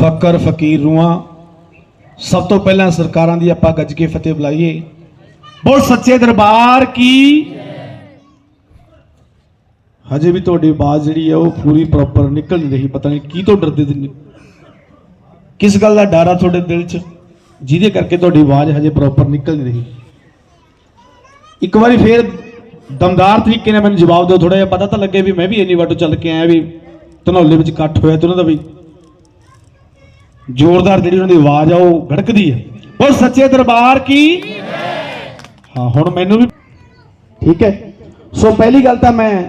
ਫਕਰ, ਫਕੀਰ ਰੂਹਾਂ। ਸਭ ਤੋਂ ਪਹਿਲਾਂ ਸਰਕਾਰਾਂ ਦੀ ਆਪਾਂ ਗੱਜ ਕੇ ਫਤਿਹ ਬੁਲਾਈਏ। ਬਹੁਤ ਸੱਚੇ ਦਰਬਾਰ ਕੀ? ਹਜੇ ਵੀ ਤੁਹਾਡੀ ਆਵਾਜ਼ ਜਿਹੜੀ ਹੈ ਉਹ ਪੂਰੀ ਪ੍ਰੋਪਰ ਨਿਕਲ ਨਹੀਂ ਰਹੀ, ਪਤਾ ਨਹੀਂ ਕੀ ਤੋਂ ਡਰਦੇ ਤੇ ਕਿਸ ਗੱਲ ਦਾ ਡਰ ਆ ਤੁਹਾਡੇ ਦਿਲ 'ਚ? ਜਿਹਦੇ ਕਰਕੇ ਤੁਹਾਡੀ ਆਵਾਜ਼ ਹਜੇ ਪ੍ਰੋਪਰ ਨਿਕਲ ਨਹੀਂ ਰਹੀ। ਇੱਕ ਵਾਰੀ ਫੇਰ ਦਮਦਾਰ ਤਰੀਕੇ ਨਾਲ ਮੈਨੂੰ ਜਵਾਬ ਦਿਓ ਥੋੜਾ ਜਿਹਾ ਪਤਾ ਤਾਂ ਲੱਗੇ ਵੀ ਮੈਂ ਵੀ ਇੰਨੀ ਵਾਟੋ ਚੱਲ ਕੇ ਆਇਆ ਵੀ ਧਨੌਲੇ ਵਿੱਚ ਇਕੱਠ ਹੋਇਆ ਤੇ ਉਹਨਾਂ ਦਾ ਵੀ। ਜ਼ੋਰਦਾਰ ਜਿਹੜੀ ਉਹਨਾਂ ਦੀ ਆਵਾਜ਼ ਆ, ਉਹ ਗੜਕਦੀ ਹੈ ਉਹ ਸੱਚੇ ਦਰਬਾਰ ਕੀ? ਹਾਂ, ਹੁਣ ਮੈਨੂੰ ਵੀ ਠੀਕ ਹੈ। ਸੋ ਪਹਿਲੀ ਗੱਲ ਤਾਂ ਮੈਂ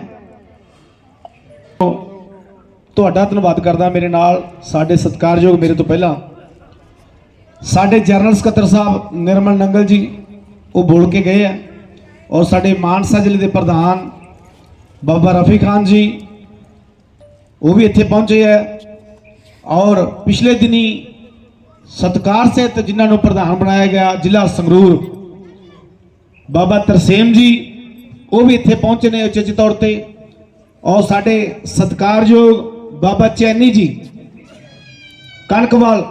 ਤੁਹਾਡਾ ਧੰਨਵਾਦ ਕਰਦਾ ਮੇਰੇ ਨਾਲ, ਸਾਡੇ ਸਤਿਕਾਰਯੋਗ ਮੇਰੇ ਤੋਂ ਪਹਿਲਾਂ। ਸਾਡੇ ਜਨਰਲ ਸਕੱਤਰ ਸਾਹਿਬ ਨਿਰਮਲ ਨੰਗਲ ਜੀ, ਉਹ ਬੋਲ ਕੇ ਗਏ ਆ। ਔਰ ਸਾਡੇ ਮਾਨਸਾ ਜ਼ਿਲ੍ਹੇ ਦੇ ਪ੍ਰਧਾਨ ਬਾਬਾ ਰਫੀ ਖਾਨ ਜੀ, ਉਹ ਵੀ ਇੱਥੇ ਪਹੁੰਚੇ ਆ। ਔਰ ਪਿਛਲੇ ਦਿਨੀ ਸਤਕਾਰ ਸਹਿਤ ਜਿਨ੍ਹਾਂ ਨੂੰ ਪ੍ਰਧਾਨ ਬਣਾਇਆ ਗਿਆ, ਜ਼ਿਲ੍ਹਾ ਸੰਗਰੂਰ, ਬਾਬਾ ਤਰਸੇਮ ਜੀ, ਉਹ ਵੀ ਇੱਥੇ ਪਹੁੰਚੇ ਨੇ ਉਚੇਚ ਤੌਰ ਤੇ। ਔਰ ਸਾਡੇ ਸਤਕਾਰਯੋਗ ਬਾਬਾ ਚੈਨੀ ਜੀ, ਕਣਕਵਾਲ,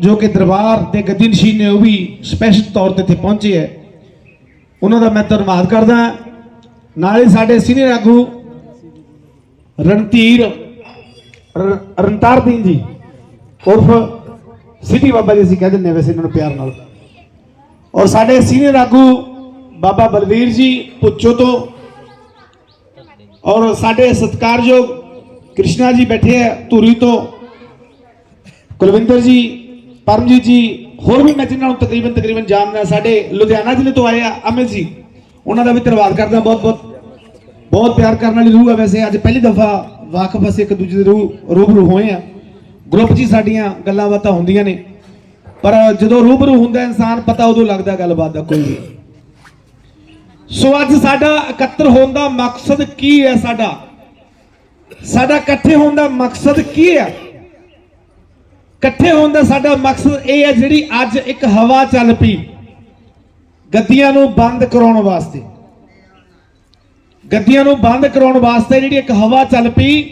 ਜੋ ਕਿ ਦਰਬਾਰ ਦੇ ਗੱਦੀਨਸ਼ੀਨ ਨੇ, ਉਹ ਵੀ ਸਪੈਸ਼ਲ ਤੌਰ ਤੇ ਇੱਥੇ ਪਹੁੰਚੇ ਹੈ। ਉਹਨਾਂ ਦਾ ਮੈਂ ਧੰਨਵਾਦ ਕਰਦਾ ਨਾਲੇ ਸਾਡੇ ਸੀਨੀਅਰ ਆਗੂ ਰਣਧੀਰ ਰਣਤਾਰਦੀਨ ਜੀ। ਉਰਫ ਸਿਟੀ ਬਾਬਾ ਜੀ ਅਸੀਂ ਕਹਿ ਦਿੰਦੇ ਹਾਂ ਵੈਸੇ ਇਹਨਾਂ ਨੂੰ ਪਿਆਰ ਨਾਲ। ਔਰ ਸਾਡੇ ਸੀਨੀਅਰ ਆਗੂ ਬਾਬਾ ਬਲਵੀਰ ਜੀ ਪੁੱਛੋ ਤੋਂ। ਔਰ ਸਾਡੇ ਸਤਿਕਾਰਯੋਗ ਕ੍ਰਿਸ਼ਨਾ ਜੀ ਬੈਠੇ ਆ ਧੂਰੀ ਤੋਂ। ਕੁਲਵਿੰਦਰ ਜੀ, ਪਰਮਜੀਤ ਜੀ, ਹੋਰ ਵੀ ਮੈਂ ਜਿਨ੍ਹਾਂ ਨੂੰ ਤਕਰੀਬਨ ਤਕਰੀਬਨ ਜਾਣਦਾ ਸਾਡੇ ਲੁਧਿਆਣਾ ਜ਼ਿਲ੍ਹੇ ਤੋਂ ਆਏ ਆ ਅਮਿਤ ਜੀ। ਉਹਨਾਂ ਦਾ ਵੀ ਧੰਨਵਾਦ ਕਰਦਾ ਬਹੁਤ ਬਹੁਤ ਬਹੁਤ ਪਿਆਰ ਕਰਨ ਵਾਲੀ ਰੂਹ ਹੈ ਵੈਸੇ। ਅੱਜ ਪਹਿਲੀ ਦਫਾ ਵਾਕਫ ਅਸੀਂ ਇੱਕ ਦੂਜੇ ਦੇ ਰੂਹ ਰੂਬਰੂ ਹੋਏ ਆ। ਗਰੁੱਪ 'ਚ ਹੀ ਸਾਡੀਆਂ ਗੱਲਾਂ ਬਾਤਾਂ ਹੁੰਦੀਆਂ ਨੇ। ਪਰ ਜਦੋਂ ਰੂਬਰੂ ਹੁੰਦਾ ਇਨਸਾਨ ਪਤਾ ਉਦੋਂ ਲੱਗਦਾ ਗੱਲਬਾਤ ਦਾ ਕੋਈ ਵੀ। ਸੋ ਅੱਜ ਸਾਡਾ ਇਕੱਤਰ ਹੋਣ ਦਾ ਮਕਸਦ ਕੀ ਹੈ ਸਾਡਾ? ਸਾਡਾ ਇਕੱਠੇ ਹੋਣ ਦਾ ਮਕਸਦ ਕੀ ਹੈ? ਇਕੱਠੇ ਹੋਣ ਦਾ ਸਾਡਾ ਮਕਸਦ ਇਹ ਹੈ ਜਿਹੜੀ ਅੱਜ ਇੱਕ ਹਵਾ ਚੱਲ ਪਈ ਗੱਦੀਆਂ ਨੂੰ ਬੰਦ ਕਰਾਉਣ ਵਾਸਤੇ। ਗੱਦੀਆਂ ਨੂੰ ਬੰਦ ਕਰਾਉਣ ਵਾਸਤੇ ਜਿਹੜੀ ਇੱਕ ਹਵਾ ਚੱਲ ਪਈ,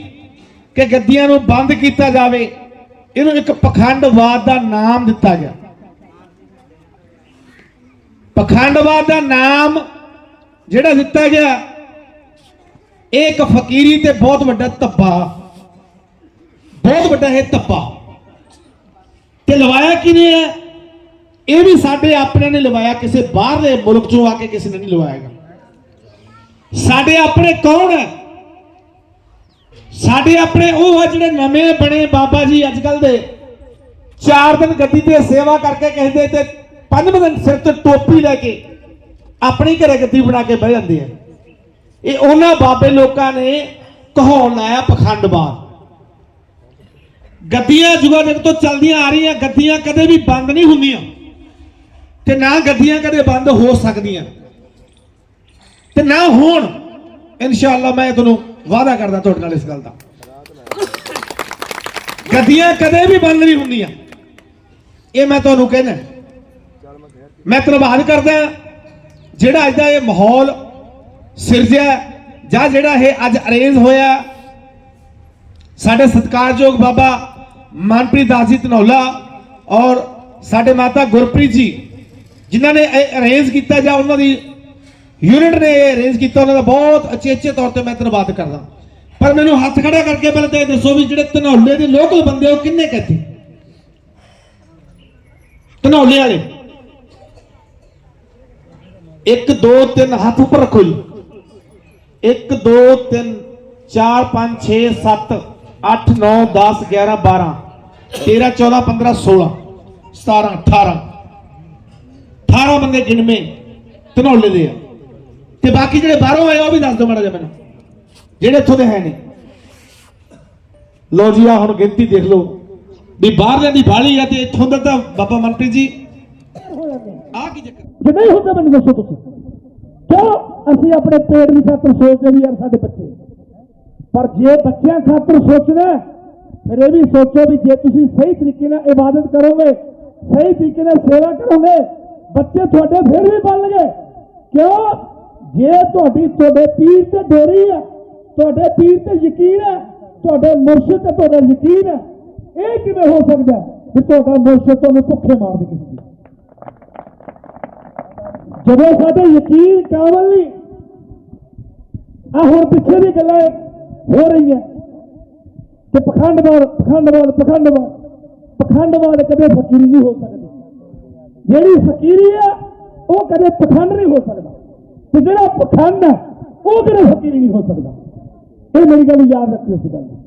ਕਿ ਗੱਦੀਆਂ ਨੂੰ ਬੰਦ ਕੀਤਾ ਜਾਵੇ। ਇਹਨੂੰ ਇੱਕ ਪਖੰਡਵਾਦ ਦਾ ਨਾਮ ਦਿੱਤਾ ਗਿਆ। ਪਖੰਡਵਾਦ ਦਾ ਨਾਮ ਜਿਹੜਾ ਦਿੱਤਾ ਗਿਆ, ਇਹ ਇੱਕ ਫਕੀਰੀ ਤੇ ਬਹੁਤ ਵੱਡਾ ਧੱਬਾ, ਬਹੁਤ ਵੱਡਾ ਇਹ ਧੱਬਾ। ਤੇ ਲਵਾਇਆ ਕਿਨੇ ਹੈ ਇਹ ਵੀ ਸਾਡੇ ਆਪਣੇ ਨੇ ਲਵਾਇਆ, ਕਿਸੇ ਬਾਹਰਲੇ ਮੁਲਕ ਚੋਂ ਆ ਕੇ ਕਿਸੇ ਨੇ ਨਹੀਂ ਲਵਾਇਆਗਾ ਸਾਡੇ ਆਪਣੇ ਕੌਣ ਹੈ ਸਾਡੇ ਆਪਣੇ ਉਹ ਜਿਹੜੇ ਨਵੇਂ ਬਣੇ ਬਾਬਾ ਜੀ ਅੱਜ ਕੱਲ ਦੇ। ਚਾਰ ਦਿਨ ਗੱਦੀ ਤੇ ਸੇਵਾ ਕਰਕੇ ਕਹਿੰਦੇ ਤੇ ਪੰਜਵੇਂ ਦਿਨ ਸਿਰ ਤੇ ਟੋਪੀ ਲੈ ਕੇ ਆਪਣੀ ਘਰੇ ਗੱਦੀ ਬਣਾ ਕੇ ਬਹਿ ਜਾਂਦੇ ਆ। ਇਹ ਉਹਨਾਂ ਬਾਬੇ ਲੋਕਾਂ ਨੇ ਕਹਾਉਣ ਲਾਇਆ ਪਖੰਡਵਾਦ ਗੱਦੀਆਂ ਜੁਗਾ ਜਗ ਤੋਂ ਚੱਲਦੀਆਂ ਆ ਰਹੀਆਂ ਗੱਦੀਆਂ ਕਦੇ ਵੀ ਬੰਦ ਨਹੀਂ ਹੁੰਦੀਆਂ। ਤੇ ਨਾ ਗੱਦੀਆਂ ਕਦੇ ਬੰਦ ਹੋ ਸਕਦੀਆਂ। ਤੇ ਨਾ ਹੋਣ। ਇਨਸ਼ਾਅੱਲਾ ਮੈਂ ਤੁਹਾਨੂੰ ਵਾਅਦਾ ਕਰਦਾ ਤੁਹਾਡੇ ਨਾਲ ਇਸ ਗੱਲ ਦਾ। ਗੱਦੀਆਂ ਕਦੇ ਵੀ ਬੰਦ ਨਹੀਂ ਹੁੰਦੀਆਂ। ਇਹ ਮੈਂ ਤੁਹਾਨੂੰ ਕਹਿੰਦਾ ਮੈਂ ਧੰਨਵਾਦ ਕਰਦਾ ਜਿਹੜਾ ਅੱਜ ਦਾ ਇਹ ਮਾਹੌਲ ਸਿਰਜਿਆ ਜਾਂ ਜਿਹੜਾ ਇਹ ਅੱਜ ਅਰੇਂਜ ਹੋਇਆ ਸਾਡੇ ਸਤਿਕਾਰਯੋਗ ਬਾਬਾ ਮਨਪ੍ਰੀਤ ਦਾਸ ਜੀ ਧਨੌਲਾ ਔਰ ਸਾਡੇ ਮਾਤਾ ਗੁਰਪ੍ਰੀਤ ਜੀ, ਜਿਨ੍ਹਾਂ ਨੇ ਇਹ ਅਰੇਂਜ ਕੀਤਾ ਜਾਂ ਉਹਨਾਂ ਦੀ ਯੂਨਿਟ ਨੇ ਅਰੇਂਜ ਕੀਤਾ, ਉਹਨਾਂ ਦਾ ਬਹੁਤ ਅਚੇਚੇ ਤੌਰ ਤੇ ਮੈਂ ਧੰਨਵਾਦ ਕਰਦਾ। ਪਰ ਮੈਨੂੰ ਹੱਥ ਖੜਾ ਕਰਕੇ ਪਹਿਲਾਂ ਤਾਂ ਇਹ ਦੱਸੋ ਵੀ ਜਿਹੜੇ ਧਨੌਲੇ ਦੇ ਲੋਕਲ ਬੰਦੇ ਉਹ ਕਿੰਨੇ ਕਹਤੇ ਧਨੌਲੇ ਵਾਲੇ। 1 2 3 ਹੱਥ ਉੱਪਰ ਰੱਖੋ ਜੀ। 1 2 3 4 5 6 7 8 9 10 11 12 13 14 15 16 17 18 18 ਬੰਦੇ ਗਿਣਵੇਂ ਧਨੌਲੇ ਦੇ ਆ। ਤੇ ਬਾਕੀ ਜਿਹੜੇ ਬਾਹਰੋਂ ਆਏ ਉਹ ਵੀ ਦੱਸ ਦਿਓ ਮਾੜਾ ਜਿਹਾ ਮੈਨੂੰ। ਜਿਹੜੇ ਇੱਥੋਂ ਦੇ ਹੈ ਨਹੀਂ। ਲੋ ਜੀ ਆ ਹੁਣ ਗਿਣਤੀ ਦੇਖ ਲਓ। ਵੀ ਬਾਹਰਲਿਆਂ ਦੀ ਬਾਲੀ ਆ ਤੇ ਇੱਥੋਂ ਦਾ ਤਾਂ ਬਾਬਾ ਮਨਪ੍ਰੀਤ ਜੀ। ਆ ਕੀ ਚੱਕਰ? ਜੇ ਨਹੀਂ ਹੁੰਦਾ, ਮੈਨੂੰ ਦੱਸੋ ਤੁਸੀਂ। ਕਿਉਂ ਅਸੀਂ ਆਪਣੇ ਪੇਟ ਦੀ ਖਾਤਰ ਸੋਚਦੇ ਵੀ ਯਾਰ ਸਾਡੇ ਬੱਚੇ। ਪਰ ਜੇ ਬੱਚਿਆਂ ਖਾਤਰ ਸੋਚਣਾ ਫਿਰ ਇਹ ਵੀ ਸੋਚੋ ਵੀ ਜੇ ਤੁਸੀਂ ਸਹੀ ਤਰੀਕੇ ਨਾਲ ਇਬਾਦਤ ਕਰੋਗੇ, ਸਹੀ ਤਰੀਕੇ ਨਾਲ ਸੇਵਾ ਕਰੋਗੇ, ਬੱਚੇ ਤੁਹਾਡੇ ਫਿਰ ਵੀ ਬਣਨਗੇ। ਕਿਉਂ? ਜੇ ਤੁਹਾਡੀ, ਤੁਹਾਡੇ ਪੀਰ ਤੇ ਡੋਰੀ ਹੈ ਤੁਹਾਡੇ ਪੀਰ ਤੇ ਯਕੀਨ ਹੈ ਤੁਹਾਡੇ ਮੁਰਸ਼ਿਦ ਤੇ ਤੁਹਾਡਾ ਯਕੀਨ ਹੈ ਇਹ ਕਿਵੇਂ ਹੋ ਸਕਦਾ ਕਿ ਤੁਹਾਡਾ ਮੁਰਸ਼ਦ ਤੁਹਾਨੂੰ ਭੁੱਖੇ ਮਾਰ ਦੇ ਕਿਸੇ ਜਦੋਂ ਸਾਡੇ ਯਕੀਨ ਕਾਬਲ ਨਹੀਂ ਆ ਹੁਣ ਪਿੱਛੇ ਦੀ ਗੱਲਾਂ ਹੋ ਰਹੀਆਂ। ਕਿ ਪਖੰਡਵਾਦ ਪਖੰਡਵਾਦ ਪਖੰਡਵਾਦ ਪਖੰਡਵਾਦ ਕਦੇ ਫਕੀਰੀ ਨਹੀਂ ਹੋ ਸਕਦੀ। ਜਿਹੜੀ ਫਕੀਰੀ ਆ, ਉਹ ਕਦੇ ਪਖੰਡ ਨਹੀਂ ਹੋ ਸਕਦਾ। ਤੇ ਜਿਹੜਾ ਪਖੰਡ ਹੈ, ਉਹ ਕਦੇ ਫਕੀਰੀ ਨਹੀਂ ਹੋ ਸਕਦਾ। ਇਹ ਮੇਰੀ ਗੱਲ ਯਾਦ ਰੱਖਿਓ ਇਸ ਗੱਲ ਨੂੰ।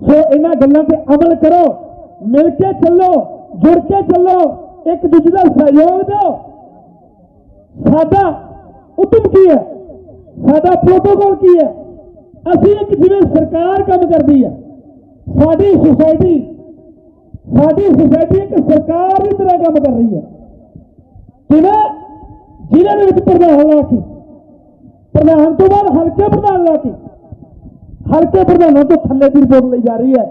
ਸੋ ਇਹਨਾਂ ਗੱਲਾਂ ਤੇ ਅਮਲ ਕਰੋ, ਮਿਲ ਕੇ ਚੱਲੋ, ਜੁੜ ਕੇ ਚੱਲੋ, ਇੱਕ ਦੂਜੇ ਦਾ ਸਹਿਯੋਗ ਦਿਓ। ਸਾਡਾ ਉਦਮ ਕੀ ਹੈ? ਸਾਡਾ ਪ੍ਰੋਟੋਕੋਲ ਕੀ ਹੈ? ਅਸੀਂ ਇੱਕ ਜਿਵੇਂ ਸਰਕਾਰ ਕੰਮ ਕਰਦੀ ਹੈ, ਸਾਡੀ ਸੁਸਾਇਟੀ ਸਾਡੀ ਸੁਸਾਇਟੀ ਇੱਕ ਸਰਕਾਰ ਦੀ ਤਰ੍ਹਾਂ ਕੰਮ ਕਰ ਰਹੀ ਹੈ। ਕਿਵੇਂ? ਜ਼ਿਲ੍ਹੇ ਦੇ ਵਿੱਚ ਪ੍ਰਧਾਨ ਲਾ ਕੇ ਪ੍ਰਧਾਨ ਤੋਂ ਬਾਅਦ ਹਲਕੇ ਪ੍ਰਧਾਨ ਲਾ ਕੇ ਹਲਕੇ ਪ੍ਰਧਾਨਾਂ ਤੋਂ ਥੱਲੇ ਦੀ ਰਿਪੋਰਟ ਲਈ ਜਾ ਰਹੀ ਹੈ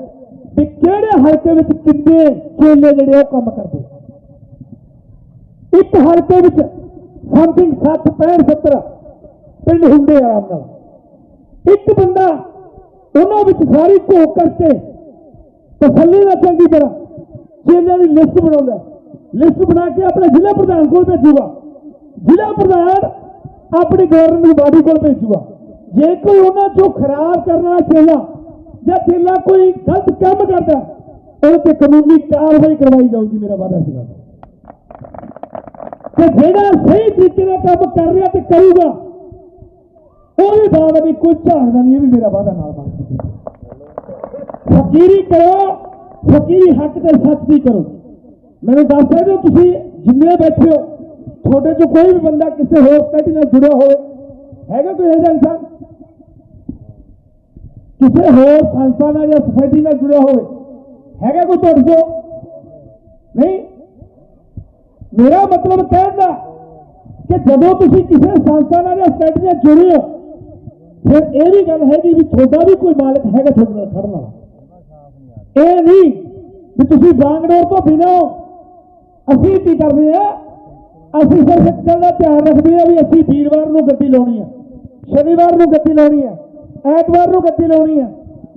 ਵੀ ਕਿਹੜੇ ਹਲਕੇ ਵਿੱਚ ਕਿੰਨੇ ਚੇਲੇ ਜਿਹੜੇ ਉਹ ਕੰਮ ਕਰਦੇ ਇੱਕ ਹਲਕੇ ਵਿੱਚ ਸਮਥਿੰਗ 60 65 70 ਪਿੰਡ ਹੁੰਦੇ ਆਰਾਮ ਨਾਲ। ਇੱਕ ਬੰਦਾ ਉਹਨਾਂ ਵਿੱਚ ਸਾਰੀ ਘੋਖ ਕਰਕੇ ਤਸੱਲੀ ਨਾਲ ਚੰਗੀ ਤਰ੍ਹਾਂ ਚੇਲਿਆਂ ਦੀ ਲਿਸਟ ਬਣਾਉਂਦਾ ਲਿਸਟ ਬਣਾ ਕੇ ਆਪਣੇ ਜ਼ਿਲ੍ਹਾ ਪ੍ਰਧਾਨ ਕੋਲ ਭੇਜੂਗਾ। ਜ਼ਿਲ੍ਹਾ ਪ੍ਰਧਾਨ ਆਪਣੀ ਗਵਰਨਿੰਗ ਬਾਡੀ ਕੋਲ ਭੇਜੂਗਾ ਜੇ ਕੋਈ ਉਹਨਾਂ ਚੋਂ ਖਰਾਬ ਕਰਨ ਵਾਲਾ ਚੇਲਾ ਜਾਂ ਚੇਲਾ ਕੋਈ ਗਲਤ ਕੰਮ ਕਰਦਾ ਉਹ ਤੇ ਕਾਨੂੰਨੀ ਕਾਰਵਾਈ ਕਰਵਾਈ ਜਾਊਗੀ ਮੇਰਾ ਵਾਅਦਾ ਸੀਗਾ ਤੇ ਜਿਹੜਾ ਸਹੀ ਤਰੀਕੇ ਨਾਲ ਕੰਮ ਕਰ ਰਿਹਾ ਤੇ ਕਰੂਗਾ ਉਹਦੀ ਬਾਤ ਵੀ ਕੋਈ ਝਾੜਦਾ ਨਹੀਂ ਇਹ ਵੀ ਮੇਰਾ ਵਾਅਦਾ ਨਾਲ ਬਣ ਚੁੱਕਿਆ ਫਕੀਰੀ ਕਰੋ ਫਕੀਰੀ ਹੱਕ ਤੇ ਸੱਚ ਦੀ ਕਰੋ ਮੈਨੂੰ ਦੱਸ ਸਕਦੇ ਹੋ ਤੁਸੀਂ ਜਿੰਨੇ ਬੈਠੇ ਹੋ ਤੁਹਾਡੇ ਚੋਂ ਕੋਈ ਵੀ ਬੰਦਾ ਕਿਸੇ ਹੋਰ ਸੋਸਾਇਟੀ ਨਾਲ ਜੁੜਿਆ ਹੋਵੇ, ਹੈਗਾ ਕੋਈ ਇਹੋ ਇਨਸਾਨ? ਕਿਸੇ ਹੋਰ ਸੰਸਥਾ ਨਾਲ ਜਾਂ ਸੁਸਾਇਟੀ ਨਾਲ ਜੁੜਿਆ ਹੋਵੇ, ਹੈਗਾ ਕੋਈ ਤੁਹਾਡੇ ਚੋਂ? ਨਹੀਂ? ਮੇਰਾ ਮਤਲਬ ਕਹਿਣ ਦਾ ਕਿ ਜਦੋਂ ਤੁਸੀਂ ਕਿਸੇ ਸੰਸਥਾ ਨਾਲ ਜਾਂ ਸੁਸਾਇਟੀ ਨਾਲ ਜੁੜੇ ਹੋ, ਫਿਰ ਇਹ ਵੀ ਗੱਲ ਹੈਗੀ ਵੀ ਤੁਹਾਡਾ ਵੀ ਕੋਈ ਮਾਲਕ ਹੈਗਾ ਤੁਹਾਡੇ ਨਾਲ ਖੜਨ ਵਾਲਾ। ਇਹ ਨਹੀਂ ਵੀ ਤੁਸੀਂ ਬਾਂਗੜੋਰ ਤੋਂ ਬਿਨਾਂ ਅਸੀਂ ਕੀ ਕਰਦੇ ਆ? ਅਸੀਂ ਸਿਰਫ ਇੱਕ ਗੱਲ ਦਾ ਧਿਆਨ ਰੱਖਦੇ ਆ ਵੀ ਅਸੀਂ ਵੀਰਵਾਰ ਨੂੰ ਗੱਡੀ ਲਾਉਣੀ ਆ, ਸ਼ਨੀਵਾਰ ਨੂੰ ਗੱਡੀ ਲਾਉਣੀ ਆ, ਐਤਵਾਰ ਨੂੰ ਗੱਡੀ ਲਾਉਣੀ ਆ,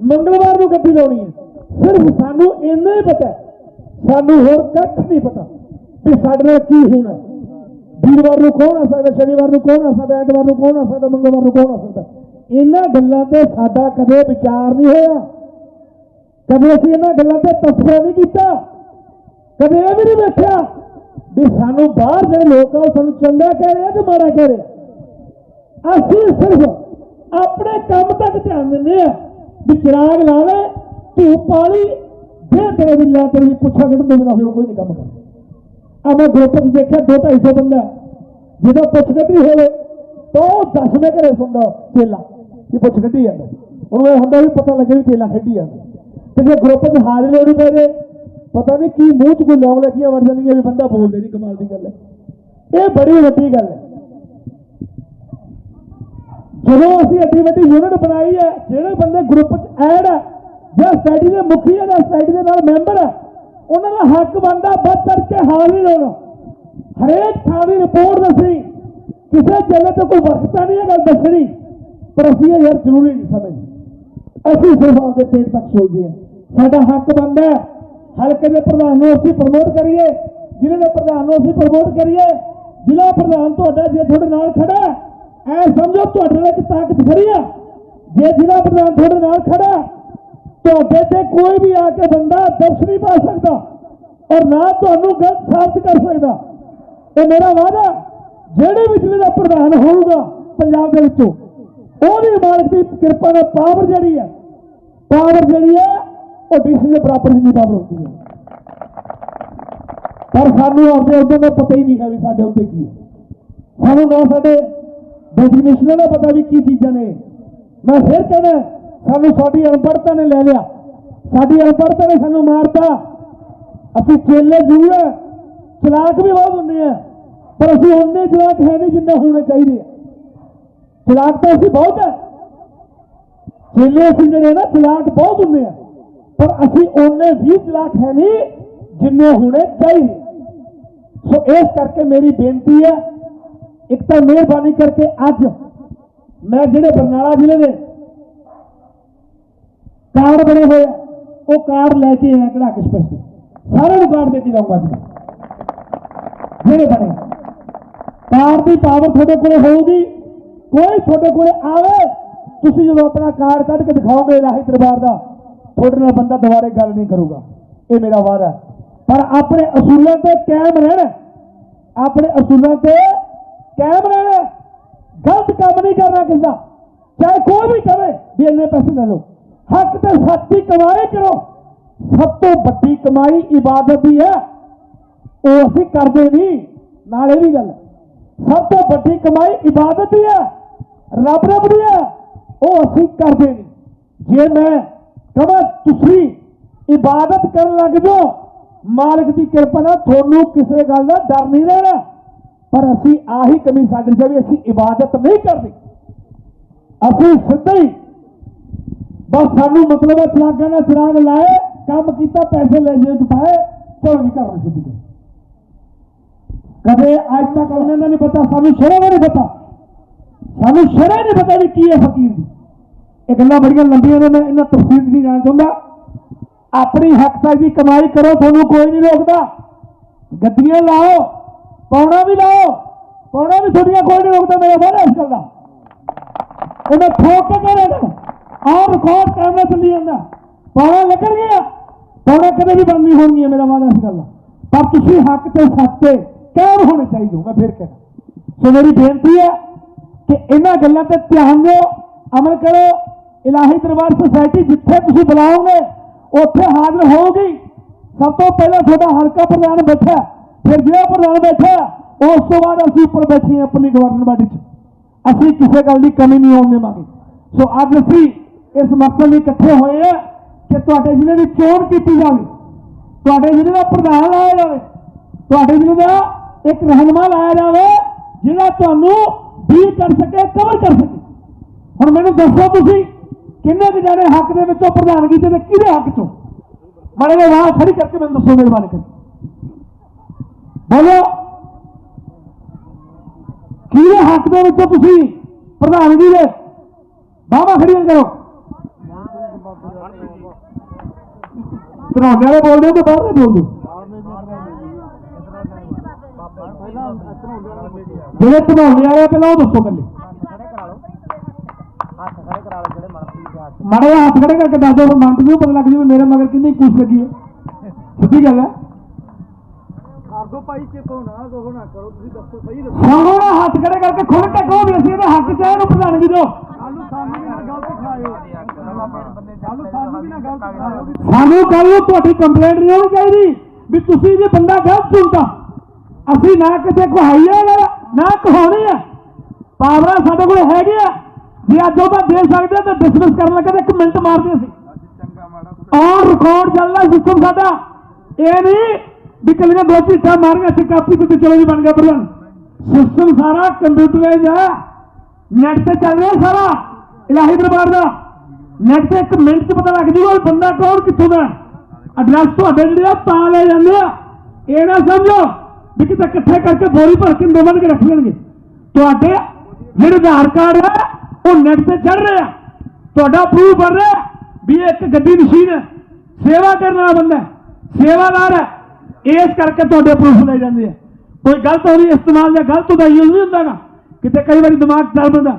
ਮੰਗਲਵਾਰ ਨੂੰ ਗੱਡੀ ਲਾਉਣੀ ਆ। ਸਿਰਫ ਸਾਨੂੰ ਇੰਨਾ ਹੀ ਪਤਾ ਸਾਨੂੰ ਹੋਰ ਕੱਖ ਨਹੀਂ ਪਤਾ ਵੀ ਸਾਡੇ ਨਾਲ ਕੀ ਹੋਣਾ ਵੀਰਵਾਰ ਨੂੰ ਕੌਣ ਆ ਸਕਦਾ, ਸ਼ਨੀਵਾਰ ਨੂੰ ਕੌਣ ਆ ਸਕਦਾ, ਐਤਵਾਰ ਨੂੰ ਕੌਣ ਆ ਸਕਦਾ, ਮੰਗਲਵਾਰ ਨੂੰ ਕੌਣ ਆ ਸਕਦਾ? ਇਹਨਾਂ ਗੱਲਾਂ ਤੇ ਸਾਡਾ ਕਦੇ ਵਿਚਾਰ ਨਹੀਂ ਹੋਇਆ। ਕਦੇ ਅਸੀਂ ਇਹਨਾਂ ਗੱਲਾਂ ਤੇ ਤਸਵੀਰ ਨਹੀਂ ਕੀਤਾ। ਕਦੇ ਇਹ ਵੀ ਨਹੀਂ ਵੇਖਿਆ ਵੀ ਸਾਨੂੰ ਬਾਹਰ ਜਿਹੜੇ ਲੋਕ ਆ, ਉਹ ਸਾਨੂੰ ਚੰਗਾ ਕਹਿ ਰਿਹਾ ਆ ਕਿ ਮਾੜਾ ਕਹਿ ਰਿਹਾ ਅਸੀਂ ਸਿਰਫ ਆਪਣੇ ਕੰਮ ਤੱਕ ਧਿਆਨ ਦਿੰਦੇ ਆ ਵੀ ਚਿਰਾਗ ਲਾਵੇ, ਧੂਪ ਪਾਲੀ ਜੇ ਤੇਰੇ ਵੀ ਲੈ ਤੇਰੀ ਪੁੱਛਾ ਕਿਹੜਾ ਤੋਂ ਬਿਨਾਂ ਹੋਰ ਕੋਈ ਨਹੀਂ ਕੰਮ ਕਰਦਾ। ਆ ਮੈਂ ਗਰੁੱਪ 'ਚ ਦੇਖਿਆ 2-250 ਬੰਦਾ ਜਦੋਂ ਪੁੱਛ ਗੱਡੀ ਹੋਵੇ, ਤਾਂ ਉਹ ਦਸਵੇਂ ਘਰੇ ਸੁਣਦਾ ਚੇਲਾ ਇਹ ਪੁੱਛ ਗੱਡੀ ਜਾਂਦਾ ਉਹਨੂੰ ਇਹ ਹੁੰਦਾ ਵੀ ਪਤਾ ਲੱਗੇ ਵੀ ਚੇਲਾ ਖੇਡੀ ਜਾਂਦਾ। ਤੇ ਜੇ ਗਰੁੱਪ 'ਚ ਹਾਜ਼ਰ ਹੋਣੀ ਪੈ ਜੇ ਪਤਾ ਨਹੀਂ ਕੀ ਮੂੰਹ 'ਚ ਕੋਈ ਲੌਂਗ ਲੱਗੀਆਂ ਵੜ ਜਾਂਦੀਆਂ ਵੀ ਬੰਦਾ ਬੋਲਦੇ ਨਹੀਂ ਕਮਾਲ ਦੀ ਗੱਲ ਹੈ। ਇਹ ਬੜੀ ਵੱਡੀ ਗੱਲ ਹੈ। ਜਦੋਂ ਅਸੀਂ ਐਡੀ ਵੱਡੀ ਯੂਨਿਟ ਬਣਾਈ ਹੈ, ਜਿਹੜੇ ਬੰਦੇ ਗਰੁੱਪ 'ਚ ਐਡ ਹੈ, ਜਾਂ ਸਟੱਡੀ ਦੇ ਮੁਖੀ ਹੈ, ਜਾਂ ਸੋਸਾਇਟੀ ਦੇ ਨਾਲ ਮੈਂਬਰ ਹੈ, ਉਹਨਾਂ ਦਾ ਹੱਕ ਬਣਦਾ ਵੱਧ ਚੜ ਕੇ ਹਾਜ਼ਰ ਹੋਣਾ ਹਰੇਕ ਥਾਂ ਦੀ ਰਿਪੋਰਟ ਦੱਸਣੀ। ਕਿਸੇ ਜਗ੍ਹਾ ਤੇ ਕੋਈ ਵਕਤਾ ਨਹੀਂ ਇਹ ਗੱਲ ਦੱਸਣੀ। ਪਰ ਅਸੀਂ ਇਹ ਯਾਰ ਜ਼ਰੂਰੀ ਨਹੀਂ ਸਮਝਦੇ। ਅਸੀਂ ਸਿਰਫ ਆਪਦੇ ਪੇਟ ਤੱਕ ਸੋਚਦੇ ਹਾਂ। ਸਾਡਾ ਹੱਕ ਬਣਦਾ ਹੈ। ਹਲਕੇ ਦੇ ਪ੍ਰਧਾਨ ਨੂੰ ਅਸੀਂ ਪ੍ਰਮੋਟ ਕਰੀਏ ਜ਼ਿਲ੍ਹੇ ਦੇ ਪ੍ਰਧਾਨ ਨੂੰ ਅਸੀਂ ਪ੍ਰਮੋਟ ਕਰੀਏ ਜ਼ਿਲ੍ਹਾ ਪ੍ਰਧਾਨ ਤੁਹਾਡਾ ਜੇ ਤੁਹਾਡੇ ਨਾਲ ਖੜਾ ਹੈ, ਐ ਸਮਝੋ ਤੁਹਾਡੇ ਨਾਲ ਇੱਕ ਤਾਕਤ ਖੜੀ ਆ ਜੇ ਜ਼ਿਲ੍ਹਾ ਪ੍ਰਧਾਨ ਤੁਹਾਡੇ ਨਾਲ ਖੜਾ ਹੈ, ਤੁਹਾਡੇ ਤੇ ਕੋਈ ਵੀ ਆ ਕੇ ਬੰਦਾ ਦਰਸ਼ ਨਹੀਂ ਪਾ ਸਕਦਾ ਔਰ ਨਾ ਤੁਹਾਨੂੰ ਗਲਤ ਸਾਬਤ ਕਰ ਸਕਦਾ ਇਹ ਮੇਰਾ ਵਾਅਦਾ ਜਿਹੜੇ ਵੀ ਜ਼ਿਲ੍ਹੇ ਦਾ ਪ੍ਰਧਾਨ ਹੋਊਗਾ ਪੰਜਾਬ ਦੇ ਵਿੱਚੋਂ ਉਹਦੀ ਮਾਲਕ ਦੀ ਕਿਰਪਾ ਨਾਲ ਪਾਵਰ ਜਿਹੜੀ ਹੈ ਪਾਵਰ ਜਿਹੜੀ ਹੈ ਉਹ ਡੀਸੀ ਦੇ ਬਰਾਬਰ ਦੀ ਪਾਵਰ ਹੁੰਦੀ ਹੈ। ਪਰ ਸਾਨੂੰ ਆਪਦੇ ਉਦੋਂ ਦਾ ਪਤਾ ਹੀ ਨਹੀਂ ਹੈ ਵੀ ਸਾਡੇ ਉੱਤੇ ਕੀ ਹੈ। ਸਾਨੂੰ ਨਾ ਸਾਡੇ ਡੈਫੀਨੇਸ਼ਨ ਦਾ ਪਤਾ ਵੀ ਕੀ ਚੀਜ਼ਾਂ ਨੇ। ਮੈਂ ਫਿਰ ਕਹਿੰਦਾ, ਸਾਨੂੰ ਸਾਡੀ ਅਨਪੜ੍ਹਤਾ ਨੇ ਲੈ ਲਿਆ। ਸਾਡੀ ਅਨਪੜ੍ਹਤਾ ਨੇ ਸਾਨੂੰ ਮਾਰਤਾ। ਅਸੀਂ ਚੇਲੇ ਜ਼ਰੂਰ ਹੈ ਚਲਾਕ ਵੀ ਬਹੁਤ ਹੁੰਦੇ ਆ। ਪਰ ਅਸੀਂ ਉਹਨੇ ਚਲਾਕ ਹੈ ਨਹੀਂ ਜਿੰਨਾ ਹੋਣੇ ਚਾਹੀਦੇ ਚਲਾਕ ਤਾਂ ਅਸੀਂ ਬਹੁਤ ਹੈ ਚੇਲੇ ਅਸੀਂ ਜਿਹੜੇ ਨਾ, ਚਲਾਕ ਬਹੁਤ ਹੁੰਦੇ ਆ। ਅਸੀਂ ਉਹਨੇ ਵੀ ਚਲਾਕ ਹੈ ਨਹੀਂ ਜਿੰਨੇ ਹੋਣੇ ਚਾਹੀਦੇ ਸੋ ਇਸ ਕਰਕੇ ਮੇਰੀ ਬੇਨਤੀ ਹੈ, ਇੱਕ ਤਾਂ ਮਿਹਰਬਾਨੀ ਕਰਕੇ ਅੱਜ ਮੈਂ ਜਿਹੜੇ ਬਰਨਾਲਾ ਜ਼ਿਲ੍ਹੇ ਦੇ ਕਾਰਡ ਬਣੇ ਹੋਏ ਆ, ਉਹ ਕਾਰਡ ਲੈ ਕੇ ਆਇਆ ਕਢਾ ਕੇ ਸਪੈਸ਼ਲ ਸਾਰਿਆਂ ਨੂੰ ਕਾਰਡ ਦੇ ਕੇ ਜਾਊਂਗਾ ਅੱਜ ਜਿਹੜੇ ਬਣੇ ਕਾਰਡ ਦੀ ਪਾਵਰ ਤੁਹਾਡੇ ਕੋਲੇ ਹੋਊਗੀ, ਕੋਈ ਤੁਹਾਡੇ ਕੋਲੇ ਆਵੇ, ਤੁਸੀਂ ਜਦੋਂ ਆਪਣਾ ਕਾਰਡ ਕੱਢ ਕੇ ਦਿਖਾਓਗੇ ਇਲਾਹੀ ਦਰਬਾਰ ਦਾ। ਤੁਹਾਡੇ ਨਾਲ ਬੰਦਾ ਦੁਬਾਰੇ ਗੱਲ ਨਹੀਂ ਕਰੂਗਾ ਇਹ ਮੇਰਾ ਵਾਅਦਾ ਹੈ ਪਰ ਆਪਣੇ ਅਸੂਲਾਂ ਤੇ ਕਾਇਮ ਰਹਿਣਾ ਆਪਣੇ ਅਸੂਲਾਂ ਤੇ ਕਾਇਮ ਰਹਿਣਾ ਗਲਤ ਕੰਮ ਨਹੀਂ ਕਰਨਾ ਕਿਸੇ ਦਾ ਚਾਹੇ ਕੋਈ ਵੀ ਕਰੇ ਵੀ ਇੰਨੇ ਪੈਸੇ ਲੈ ਲਓ ਹੱਕ ਤੇ ਸੱਚੀ ਕਮਾਈ ਕਰੋ ਸਭ ਤੋਂ ਵੱਡੀ ਕਮਾਈ ਇਬਾਦਤ ਦੀ ਹੈ ਉਹ ਅਸੀਂ ਕਰਦੇ ਨਹੀਂ ਨਾਲ ਇਹ ਵੀ ਗੱਲ ਹੈ। ਸਭ ਤੋਂ ਵੱਡੀ ਕਮਾਈ ਇਬਾਦਤ ਦੀ ਹੈ ਰੱਬ ਰੱਬ ਦੀ ਹੈ ਉਹ ਅਸੀਂ ਕਰਦੇ ਨਹੀਂ ਜੇ ਮੈਂ ਕਹਾਂ ਤੁਸੀਂ ਇਬਾਦਤ ਕਰਨ ਲੱਗ ਜਾਓ ਮਾਲਕ ਦੀ ਕਿਰਪਾ ਨਾਲ ਤੁਹਾਨੂੰ ਕਿਸੇ ਗੱਲ ਦਾ ਡਰ ਨਹੀਂ ਰਹਿਣਾ ਪਰ ਅਸੀਂ ਆਹੀ ਕਮੀ ਸਾਡੇ 'ਚ ਵੀ ਅਸੀਂ ਇਬਾਦਤ ਨਹੀਂ ਕਰਨੀ ਅਸੀਂ ਸਿੱਧੇ ਹੀ ਬਸ ਸਾਨੂੰ ਮਤਲਬ ਹੈ ਚਰਾਗਾਂ ਦਾ ਚਿਰਾਗ ਲਾਏ ਕੰਮ ਕੀਤਾ ਪੈਸੇ ਲੈ ਜੇ ਪਾਏ ਚਲੋ ਨਹੀਂ ਕਰਨਾ ਸਿੱਧੀ ਗੱਲ ਕਦੇ ਅੱਜ ਤੱਕ ਉਹਨਾਂ ਦਾ ਨਹੀਂ ਪਤਾ ਸਾਨੂੰ ਸ਼ਰਮ ਦਾ ਨਹੀਂ ਪਤਾ ਸਾਨੂੰ ਸ਼ਰਮ ਨਹੀਂ ਪਤਾ ਵੀ ਕੀ ਹੈ ਫਕੀਰ ਦੀ ਇਹ ਗੱਲਾਂ ਬੜੀਆਂ ਲੰਬੀਆਂ ਨੇ, ਮੈਂ ਇਹਨਾਂ ਤਫਸੀਲ ਨਹੀਂ ਜਾਣ ਚਾਹੁੰਦਾ ਆਪਣੀ ਹੱਕ ਤੱਕ ਦੀ ਕਮਾਈ ਕਰੋ, ਤੁਹਾਨੂੰ ਕੋਈ ਨਹੀਂ ਰੋਕਦਾ। ਗੱਡੀਆਂ ਲਾਓ, ਪੌਣਾ ਵੀ ਲਾਓ, ਪੌਣਾ ਵੀ ਤੁਹਾਡੀਆਂ ਕੋਈ ਨਹੀਂ ਰੋਕਦਾ ਮੇਰਾ ਬਾਰੇ ਇਸ ਗੱਲ ਦਾ। ਉਹਨੇ ਠੋਕ ਕੇ ਕਹਿ ਰਿਹਾ ਆਹ ਰਿਕਾਰਡ ਕੈਮਰਾ ਚੱਲੀ ਜਾਂਦਾ। ਪੌਣਾ ਲੱਗਣ ਗਿਆ ਪੌਣਾ ਕਦੇ ਵੀ ਬੰਦ ਨਹੀਂ ਹੋਣਗੀਆਂ ਮੇਰਾ ਵਾਦਾ ਇਸ ਗੱਲ ਦਾ। ਪਰ ਤੁਸੀਂ ਹੱਕ ਤੇ ਸੱਤੇ ਕਾਇਮ ਹੋਣੇ ਚਾਹੀਦੇ ਹੋ, ਮੈਂ ਫਿਰ ਕਹਿੰਦਾ ਸੋ ਮੇਰੀ ਬੇਨਤੀ ਹੈ ਕਿ ਇਹਨਾਂ ਗੱਲਾਂ ਤੇ ਧਿਆਨ ਦਿਓ। ਅਮਲ ਕਰੋ। ਇਲਾਹੀ ਦਰਬਾਰ ਸੁਸਾਇਟੀ ਜਿੱਥੇ ਤੁਸੀਂ ਬੁਲਾਓਗੇ, ਉੱਥੇ ਹਾਜ਼ਰ ਹੋਊਗੀ। ਸਭ ਤੋਂ ਪਹਿਲਾਂ ਤੁਹਾਡਾ ਹਲਕਾ ਪ੍ਰਧਾਨ ਬੈਠਾ ਫਿਰ ਜ਼ਿਲ੍ਹਾ ਪ੍ਰਧਾਨ ਬੈਠਾ ਉਸ ਤੋਂ ਬਾਅਦ ਅਸੀਂ ਉੱਪਰ ਬੈਠੇ ਹਾਂ ਆਪਣੀ ਗਵਰਨਰ ਬਾਡੀ 'ਚ। ਅਸੀਂ ਕਿਸੇ ਗੱਲ ਦੀ ਕਮੀ ਨਹੀਂ ਆਉਣ ਦੇਵਾਂਗੇ। ਸੋ ਅੱਜ ਅਸੀਂ ਇਸ ਮਕਸਦ ਲਈ ਇਕੱਠੇ ਹੋਏ ਆ ਕਿ ਤੁਹਾਡੇ ਜ਼ਿਲ੍ਹੇ ਦੀ ਚੋਣ ਕੀਤੀ ਜਾਵੇ। ਤੁਹਾਡੇ ਜ਼ਿਲ੍ਹੇ ਦਾ ਪ੍ਰਧਾਨ ਲਾਇਆ ਜਾਵੇ। ਤੁਹਾਡੇ ਜ਼ਿਲ੍ਹੇ ਦਾ ਇੱਕ ਰਹਿਨੁਮਾ ਲਾਇਆ ਜਾਵੇ, ਜਿਹੜਾ ਤੁਹਾਨੂੰ ਡੀਲ ਕਰ ਸਕੇ, ਕਵਰ ਕਰ ਸਕੇ। ਹੁਣ ਮੈਨੂੰ ਦੱਸੋ ਤੁਸੀਂ ਕਿੰਨੇ ਕੁ ਜਾਣੇ ਹੱਕ ਦੇ ਵਿੱਚੋਂ ਪ੍ਰਧਾਨਗੀ ਤੇ ਕਿਹਦੇ ਹੱਕ ਚੋਂ? ਮਾੜੇ ਦੇ ਵਾਹ ਖੜੀ ਕਰਕੇ ਮੈਨੂੰ ਦੱਸੋ ਮਿਹਰਬਾਨੀ ਕਰਕੇ ਬੋਲੋ। ਕਿਹਦੇ ਹੱਕ ਦੇ ਵਿੱਚੋਂ ਤੁਸੀਂ ਪ੍ਰਧਾਨਗੀ ਦੇ ਬਾਵਾ ਖੜੀਆਂ ਕਰੋ? ਧਰੋਣੇ ਵਾਲੇ ਬੋਲਦੇ ਹੋ ਤੇ ਬਾਹਰ ਦੇ ਬੋਲਦੇ ਜਿਹੜੇ ਧਰੋਣੇ ਵਾਲੇ ਆ, ਪਹਿਲਾਂ ਉਹ ਦੱਸੋ ਪਹਿਲੇ। ਮਾੜਾ ਹੱਥ ਖੜੇ ਕਰਕੇ ਦੱਸ ਦਿਓ ਮਨ ਨੂੰ ਪਤਾ ਲੱਗ ਜੂ ਮੇਰੇ ਮਗਰ ਕਿੰਨੀ ਕੁਛ ਲੱਗੀ ਹੈ। ਸਿੱਧੀ ਗੱਲ ਹੈ। ਕਰ ਦੋ ਭਾਈ ਚਿਪ ਹੋਣਾ ਕਹੋ ਨਾ ਕਰੋ ਤੁਸੀਂ ਦੱਸੋ ਸਹੀ ਦੱਸੋ। ਹੱਥ ਖੜੇ ਕਰਕੇ ਖੁੱਲ ਕੇ ਕਹੋ ਵੀ ਅਸੀਂ ਇਹਦੇ ਹੱਕ ਚ ਇਹਨੂੰ ਪ੍ਰਧਾਨਗੀ ਦਿਓ। ਸਾਨੂੰ ਵੀ ਨਾ ਗਲਤ ਖਾਇਓ ਕੱਲੂ ਸਾਨੂੰ ਵੀ ਨਾ ਗਲਤ ਖਾਇਓ ਵੀ ਸਾਨੂੰ ਕੱਲ ਨੂੰ ਤੁਹਾਡੀ ਕੰਪਲੇਂਟ ਨਹੀਂ ਹੋਣੀ ਚਾਹੀਦੀ ਵੀ ਤੁਸੀਂ ਜੇ ਬੰਦਾ ਗਲਤ ਚੁਣਦਾ ਅਸੀਂ ਨਾ ਕਿਸੇ ਕਹਾਈਏ ਨਾ ਕਹਾਉਣੀ ਆ। ਪਾਵਰਾਂ ਸਾਡੇ ਕੋਲ ਹੈਗੇ ਆ। ਜੇ ਅੱਜ ਉਹ ਤਾਂ ਦੇ ਸਕਦੇ ਆ ਤਾਂ ਡਿਸਮਿਸ ਕਰਨ ਲੱਗੇ ਤਾਂ ਇੱਕ ਮਿੰਟ ਮਾਰਦੇ ਸੀ ਚੰਗਾ ਰਿਕਾਰਡ ਚੱਲਦਾ ਸਿਸਟਮ ਸਾਡਾ। ਇਹ ਨਹੀਂ ਵੀ ਕੱਲੀਆਂ ਦੋ ਝੀਟਾਂ ਮਾਰੀਆਂ ਸੀ ਕਾਪੀ ਤੇ ਚਲੋ ਜੀ ਬਣ ਗਿਆ ਪ੍ਰਧਾਨ। ਸਿਸਟਮ ਸਾਰਾ ਕੰਪਿਊਟਰਾਈਜ਼ ਹੈ ਨੈਟ ਤੇ ਚੱਲ ਰਿਹਾ ਸਾਰਾ। ਇਲਾਹੀ ਦਰਬਾਰ ਦਾ। ਨੈਟ ਤੇ ਇੱਕ ਮਿੰਟ 'ਚ ਪਤਾ ਲੱਗ ਜੂਗਾ ਬੰਦਾ ਕੌਣ, ਕਿੱਥੋਂ ਦਾ ਐਡਰੈਸ ਤੁਹਾਡੇ ਜਿਹੜੇ ਆ ਤਾਂ ਲੈ ਜਾਂਦੇ ਆ। ਇਹ ਨਾ ਸਮਝੋ ਵੀ ਕਿਤੇ ਇਕੱਠੇ ਕਰਕੇ ਬੋਰੀ ਭਰ ਕੇ ਨਿਬੰਧ ਕੇ ਰੱਖ ਲੈਣਗੇ। ਤੁਹਾਡੇ ਜਿਹੜੇ ਆਧਾਰ ਕਾਰਡ ਹੈ ਉਹ ਨੈਟ ਤੇ ਚੜ ਰਿਹਾ ਤੁਹਾਡਾ ਪ੍ਰੂਫ ਬਣ ਰਿਹਾ ਵੀ ਇੱਕ ਗੱਡੀ ਮਸ਼ੀਨ ਹੈ। ਸੇਵਾ ਕਰਨ ਵਾਲਾ ਬੰਦਾ ਸੇਵਾਦਾਰ ਹੈ। ਇਸ ਕਰਕੇ ਤੁਹਾਡੇ ਪ੍ਰੂਫ ਲੈ ਜਾਂਦੇ ਆ ਕੋਈ ਗਲਤ ਹੋਣੀ ਇਸਤੇਮਾਲ ਜਾਂ ਗਲਤ ਉਹਦਾ ਯੂਜ਼ ਨਹੀਂ ਹੁੰਦਾਗਾ ਕਿਤੇ ਕਈ ਵਾਰੀ ਦਿਮਾਗ ਚੱਲ ਪੈਂਦਾ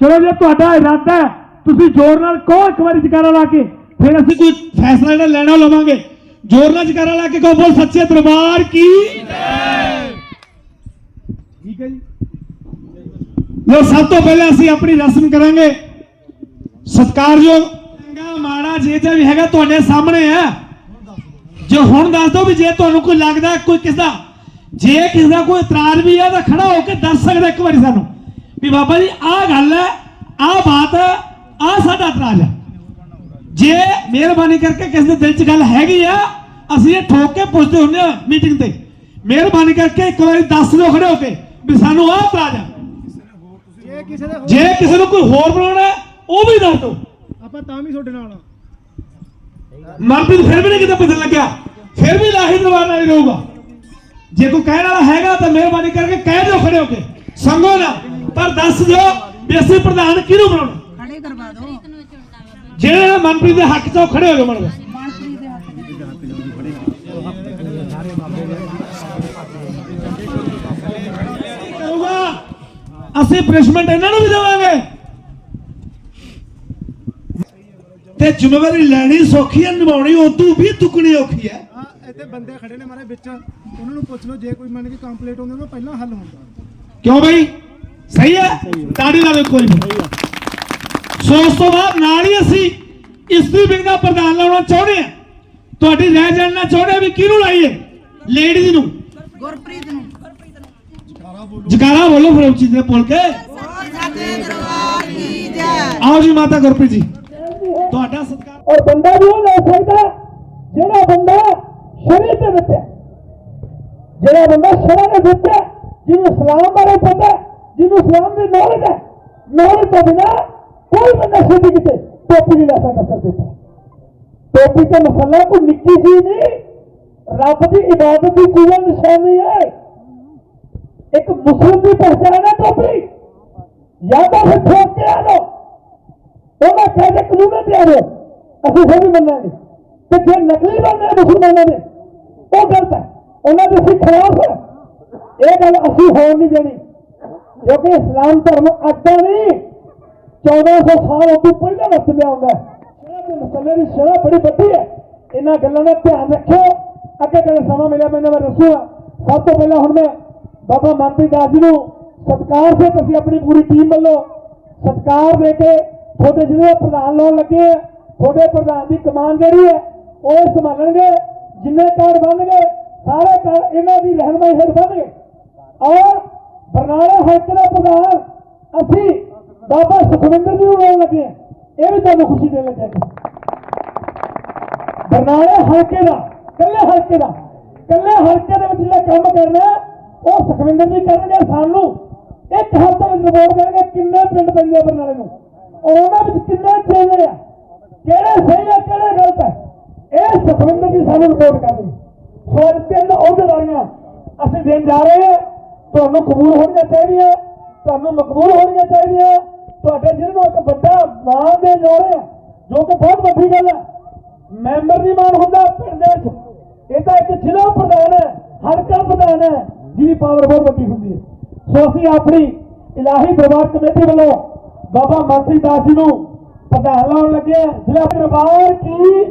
ਚਲੋ ਜੇ ਤੁਹਾਡਾ ਇਰਾਦਾ ਹੈ, ਤੁਸੀਂ ਜ਼ੋਰ ਨਾਲ ਕਹੋ ਇੱਕ ਵਾਰੀ ਜਕਾਰਾ ਲਾ ਕੇ, ਫਿਰ ਅਸੀਂ ਕੋਈ ਫੈਸਲਾ ਜਿਹੜਾ ਲੈਣਾ ਲਵਾਂਗੇ। ਜ਼ੋਰ ਨਾਲ ਜਕਾਰਾ ਲਾ ਕੇ ਕਹੋ, ਬੋਲ ਸੱਚੇ ਦਰਬਾਰ ਕੀ ਠੀਕ ਹੈ ਜੀ। ਲੋ ਸਭ ਤੋਂ ਪਹਿਲਾਂ ਅਸੀਂ ਆਪਣੀ ਰਸਮ ਕਰਾਂਗੇ। ਸਤਿਕਾਰਯੋਗ ਚੰਗਾ ਮਾੜਾ ਜੇ ਤੇ ਵੀ ਹੈਗਾ ਤੁਹਾਡੇ ਸਾਹਮਣੇ ਆ ਜੇ ਹੁਣ ਦੱਸ ਦਿਓ ਵੀ ਜੇ ਤੁਹਾਨੂੰ ਕੋਈ ਲੱਗਦਾ ਕੋਈ ਕਿਸ ਦਾ ਜੇ ਕਿਸੇ ਦਾ ਕੋਈ ਇਤਰਾਜ਼ ਵੀ ਹੈ ਤਾਂ ਖੜਾ ਹੋ ਕੇ ਦੱਸ ਸਕਦਾ ਇੱਕ ਵਾਰੀ ਸਾਨੂੰ। ਵੀ ਬਾਬਾ ਜੀ, ਆਹ ਗੱਲ ਹੈ, ਆਹ ਬਾਤ ਹੈ, ਆਹ ਸਾਡਾ ਇਤਰਾਜ਼ ਹੈ। ਜੇ ਮਿਹਰਬਾਨੀ ਕਰਕੇ ਕਿਸੇ ਦੇ ਦਿਲ 'ਚ ਗੱਲ ਹੈਗੀ ਆ, ਅਸੀਂ ਇਹ ਠੋਕ ਕੇ ਪੁੱਛਦੇ ਹੁੰਦੇ ਆ ਮੀਟਿੰਗ ਤੇ। ਮਿਹਰਬਾਨੀ ਕਰਕੇ ਇੱਕ ਵਾਰੀ ਦੱਸ ਦਿਓ ਖੜੇ ਹੋ ਕੇ ਵੀ ਸਾਨੂੰ ਆਹ ਇਤਰਾਜ਼ ਆ ਜੇ ਕਿਸੇ ਦੇ ਜੇ ਕਿਸੇ ਨੂੰ ਕੋਈ ਹੋਰ ਬਣਾਉਣਾ ਹੈ, ਉਹ ਵੀ ਦੱਸ ਦਿਓ। ਆਪਾਂ ਤਾਂ ਵੀ ਤੁਹਾਡੇ ਨਾਲ ਆ। ਮਨਪ੍ਰੀਤ ਫਿਰ ਵੀ ਨਹੀਂ ਕਿਤੇ ਪਤਾ ਲੱਗਿਆ। ਫਿਰ ਵੀ ਲਾਹੀ ਦਰਬਾਰ ਨਾਲ ਹੀ ਰਹੂਗਾ। ਜੇ ਕੋਈ ਕਹਿਣ ਵਾਲਾ ਹੈਗਾ ਤਾਂ ਮਿਹਰਬਾਨੀ ਕਰਕੇ ਕਹਿ ਦਿਓ ਖੜੇ ਹੋ ਕੇ। ਸੰਗੋ ਨਾ ਪਰ ਦੱਸ ਦਿਓ ਵੀ ਅਸੀਂ ਪ੍ਰਧਾਨ ਕਿਹਨੂੰ ਬਣਾਉਣਾ। ਖੜੇ ਕਰਵਾ ਦਿਓ। ਜਿਹੜਾ ਮਨਪ੍ਰੀਤ ਦੇ ਹੱਕ 'ਚ ਉਹ ਖੜੇ ਹੋ ਜਾਓ ਮਨ ਮਨਪ੍ਰੀਤ ਅਸੀਂ ਪਨਿਸ਼ਮੈਂਟ ਇਹਨਾਂ ਨੂੰ ਵੀ ਦੇਵਾਂਗੇ। ਤੇ ਜ਼ਿੰਮੇਵਾਰੀ ਲੈਣੀ ਸੌਖੀ ਹੈ ਨਿਭਾਉਣੀ ਉਦੋਂ ਵੀ ਤੁਕਣੀ ਔਖੀ ਹੈ। ਆ ਇੱਥੇ ਬੰਦੇ ਖੜੇ ਨੇ ਮਾਰੇ ਵਿੱਚ। ਉਹਨਾਂ ਨੂੰ ਪੁੱਛ ਲਓ ਜੇ ਕੋਈ ਮੰਨ ਕੇ ਕੰਪਲੀਟ ਹੁੰਦੀ ਤਾਂ ਪਹਿਲਾਂ ਹੱਲ ਹੁੰਦਾ। ਕਿਉਂ ਬਈ? ਸਹੀ ਹੈ? ਤਾੜੀ ਲਾ ਦੇ ਕੋਈ ਨਹੀਂ ਸੋ ਉਸ ਤੋਂ ਬਾਅਦ ਨਾਲ ਹੀ ਅਸੀਂ ਇਸਤਰੀ ਵਿੰਗ ਦਾ ਪ੍ਰਧਾਨ ਲਾਉਣਾ ਚਾਹੁੰਦੇ ਹਾਂ। ਤੁਹਾਡੀ ਰਾਏ ਜਾਣਨਾ ਚਾਹੁੰਦੇ ਹਾਂ ਵੀ ਕਿਹਨੂੰ ਲਾਈਏ? ਲੇਡੀਜ਼ ਨੂੰ। ਗੁਰਪ੍ਰੀਤ ਨੂੰ। ਜਕਾਰਾ ਬੋਲੋ ਫਿਰ ਉੱਚੀ ਦੇ ਬੋਲ ਕੇ ਸਾਡੇ ਦਰਬਾਰ ਕੀ ਜੈ ਆਓ ਜੀ ਮਾਤਾ ਗੁਰਪ੍ਰੀਤ ਜੀ ਤੁਹਾਡਾ ਸਤਿਕਾਰ ਔਰ ਬੰਦਾ ਵੀ ਉਹ ਲੈ ਸਕਦਾ ਹੈ, ਜਿਹੜਾ ਬੰਦਾ ਸ਼ਰੀਰ ਦੇ ਵਿੱਚ ਹੈ ਜਿਹੜਾ ਬੰਦਾ ਸ਼ਰੀਰ ਦੇ ਵਿੱਚ ਹੈ ਜਿਹਨੂੰ ਇਸਲਾਮ ਬਾਰੇ ਪਤਾ ਹੈ, ਜਿਹਨੂੰ ਇਸਲਾਮ ਦੀ ਨੌਲੇਜ ਹੈ ਨੌਲੇਜ ਤੋਂ ਬਿਨਾ ਕੋਈ ਬੰਦਾ ਸਿੱਧੀ ਕਿਤੇ ਟੋਪੀ ਨਹੀਂ ਲੈ ਸਕਦਾ ਸਰ ਦੇ ਉੱਪਰ ਟੋਪੀ ਤੇ ਮਸਲਾ ਕੋਈ ਨਿੱਕੀ ਚੀਜ਼ ਨਹੀਂ ਰੱਬ ਦੀ ਇਬਾਦਤ ਦੀ ਚੀਜ਼ ਦੀ ਨਿਸ਼ਾਨੀ ਹੈ ਇੱਕ ਮੁਸਲਮ ਦੀ ਪਛਾਣ ਹੈ ਟੋਪੀ ਜਾਂ ਤਾਂ ਫਿਰ ਠੋਕ ਕੇ ਆ ਜਾਓ। ਉਹਨਾਂ ਕਹਿੰਦੇ ਕਾਨੂੰਨ ਤੇ ਆ ਅਸੀਂ ਫਿਰ ਵੀ ਮੰਨਾਂਗੇ। ਤੇ ਜੇ ਨਕਲੀ ਬਣਦੇ ਮੁਸਲਮਾਨਾਂ ਦੇ, ਉਹ ਗਲਤ ਹੈ। ਉਹਨਾਂ ਦੇ ਅਸੀਂ ਖਿਲਾਫ ਹੈ। ਇਹ ਗੱਲ ਅਸੀਂ ਹੋਣ ਨਹੀਂ ਦੇਣੀ। ਕਿਉਂਕਿ ਇਸਲਾਮ ਧਰਮ ਅੱਡਾ ਨਹੀਂ 1400 ਸਾਲ ਤੋਂ ਪਹਿਲਾਂ ਰਚਿਆ ਹੁੰਦਾ ਹੈ। ਦੇ ਮਸਲੇ ਦੀ ਸ਼ਰਅ ਬੜੀ ਵੱਡੀ ਹੈ। ਇਹਨਾਂ ਗੱਲਾਂ ਦਾ ਧਿਆਨ ਰੱਖਿਓ। ਅੱਗੇ ਜਦੋਂ ਸਮਾਂ ਮਿਲਿਆ ਮੈਨੂੰ ਮੈਂ ਇਹਨਾਂ ਦੱਸੂਗਾ। ਸਭ ਤੋਂ ਪਹਿਲਾਂ ਹੁਣ ਮੈਂ ਬਾਬਾ ਮਨਪ੍ਰੀਤ ਦਾਸ ਜੀ ਨੂੰ ਸਤਿਕਾਰ ਸੇ ਅਸੀਂ ਆਪਣੀ ਪੂਰੀ ਟੀਮ ਵੱਲੋਂ ਸਤਿਕਾਰ ਦੇ ਕੇ ਤੁਹਾਡੇ ਜਿਹੜੇ ਪ੍ਰਧਾਨ ਲਾਉਣ ਲੱਗੇ ਆ, ਤੁਹਾਡੇ ਪ੍ਰਧਾਨ ਦੀ ਕਮਾਨ ਜਿਹੜੀ ਹੈ ਉਹ ਸੰਭਾਲਣਗੇ ਜਿੰਨੇ ਕਾਰਡ ਬਣਨਗੇ ਸਾਰੇ ਕਾਰਡ ਇਹਨਾਂ ਦੀ ਰਹਿਨਮਾਈ ਹੇਠ ਬਣਨਗੇ। ਔਰ ਬਰਨਾਲੇ ਹਲਕੇ ਦਾ ਪ੍ਰਧਾਨ ਅਸੀਂ ਬਾਬਾ ਸੁਖਵਿੰਦਰ ਜੀ ਨੂੰ ਲਾਉਣ ਲੱਗੇ ਹਾਂ ਇਹ ਵੀ ਤੁਹਾਨੂੰ ਖੁਸ਼ੀ ਦੇਣ ਲੱਗੇ ਬਰਨਾਲੇ ਹਲਕੇ ਦਾ ਕੱਲੇ ਹਲਕੇ ਦਾ ਕੱਲੇ ਹਲਕੇ ਦੇ ਵਿੱਚ ਜਿਹੜਾ ਕੰਮ ਕਰਨਾ ਉਹ ਸੁਖਵਿੰਦਰ ਜੀ ਕਰਨਗੇ ਸਾਨੂੰ। ਇੱਕ ਹਫ਼ਤੇ ਵਿੱਚ ਰਿਪੋਰਟ ਦੇਣਗੇ। ਕਿੰਨੇ ਪਿੰਡ ਪੈਂਦੇ ਬਰਨਾਲੇ ਨੂੰ? ਉਹਨਾਂ ਵਿੱਚ ਕਿੰਨੇ ਚੇਲੇ ਆ? ਕਿਹੜੇ ਸਹੀ ਆ, ਕਿਹੜੇ ਗਲਤ ਹੈ ਇਹ ਸੁਖਵਿੰਦਰ ਜੀ ਸਾਨੂੰ ਰਿਪੋਰਟ ਕਰਨਗੇ ਸੋ ਤਿੰਨ ਅਹੁਦੇਦਾਰੀਆਂ ਅਸੀਂ ਦੇਣ ਜਾ ਰਹੇ ਹਾਂ। ਤੁਹਾਨੂੰ ਕਬੂਲ ਹੋਣੀਆਂ ਚਾਹੀਦੀਆਂ। ਤੁਹਾਨੂੰ ਮਕਬੂਲ ਹੋਣੀਆਂ ਚਾਹੀਦੀਆਂ। ਤੁਹਾਡੇ ਜਿਹਨਾਂ ਨੂੰ ਇੱਕ ਵੱਡਾ ਮਾਣ ਦੇ ਜਾ ਰਹੇ ਆ ਜੋ ਕਿ ਬਹੁਤ ਵੱਡੀ ਗੱਲ ਹੈ ਮੈਂਬਰ ਨਹੀਂ ਮਾਣ ਹੁੰਦਾ ਪਿੰਡ ਦੇ ਵਿੱਚ। ਇਹ ਤਾਂ ਇੱਕ ਜ਼ਿਲ੍ਹਾ ਪ੍ਰਧਾਨ ਹੈ ਹਲਕਾ ਪ੍ਰਧਾਨ ਹੈ। ਜਿਹਦੀ ਪਾਵਰ ਬਹੁਤ ਵੱਡੀ ਹੁੰਦੀ ਹੈ। ਸੋ ਅਸੀਂ ਆਪਣੀ ਇਲਾਹੀ ਦਰਬਾਰ ਕਮੇਟੀ ਵੱਲੋਂ ਬਾਬਾ ਮਨਸੀ ਦਾਸ ਜੀ ਨੂੰ ਪ੍ਰਧਾਨ ਲਾਉਣ ਲੱਗੇ ਹਾਂ। ਜ਼ਿਲ੍ਹਾ ਦਰਬਾਰ ਕੀ?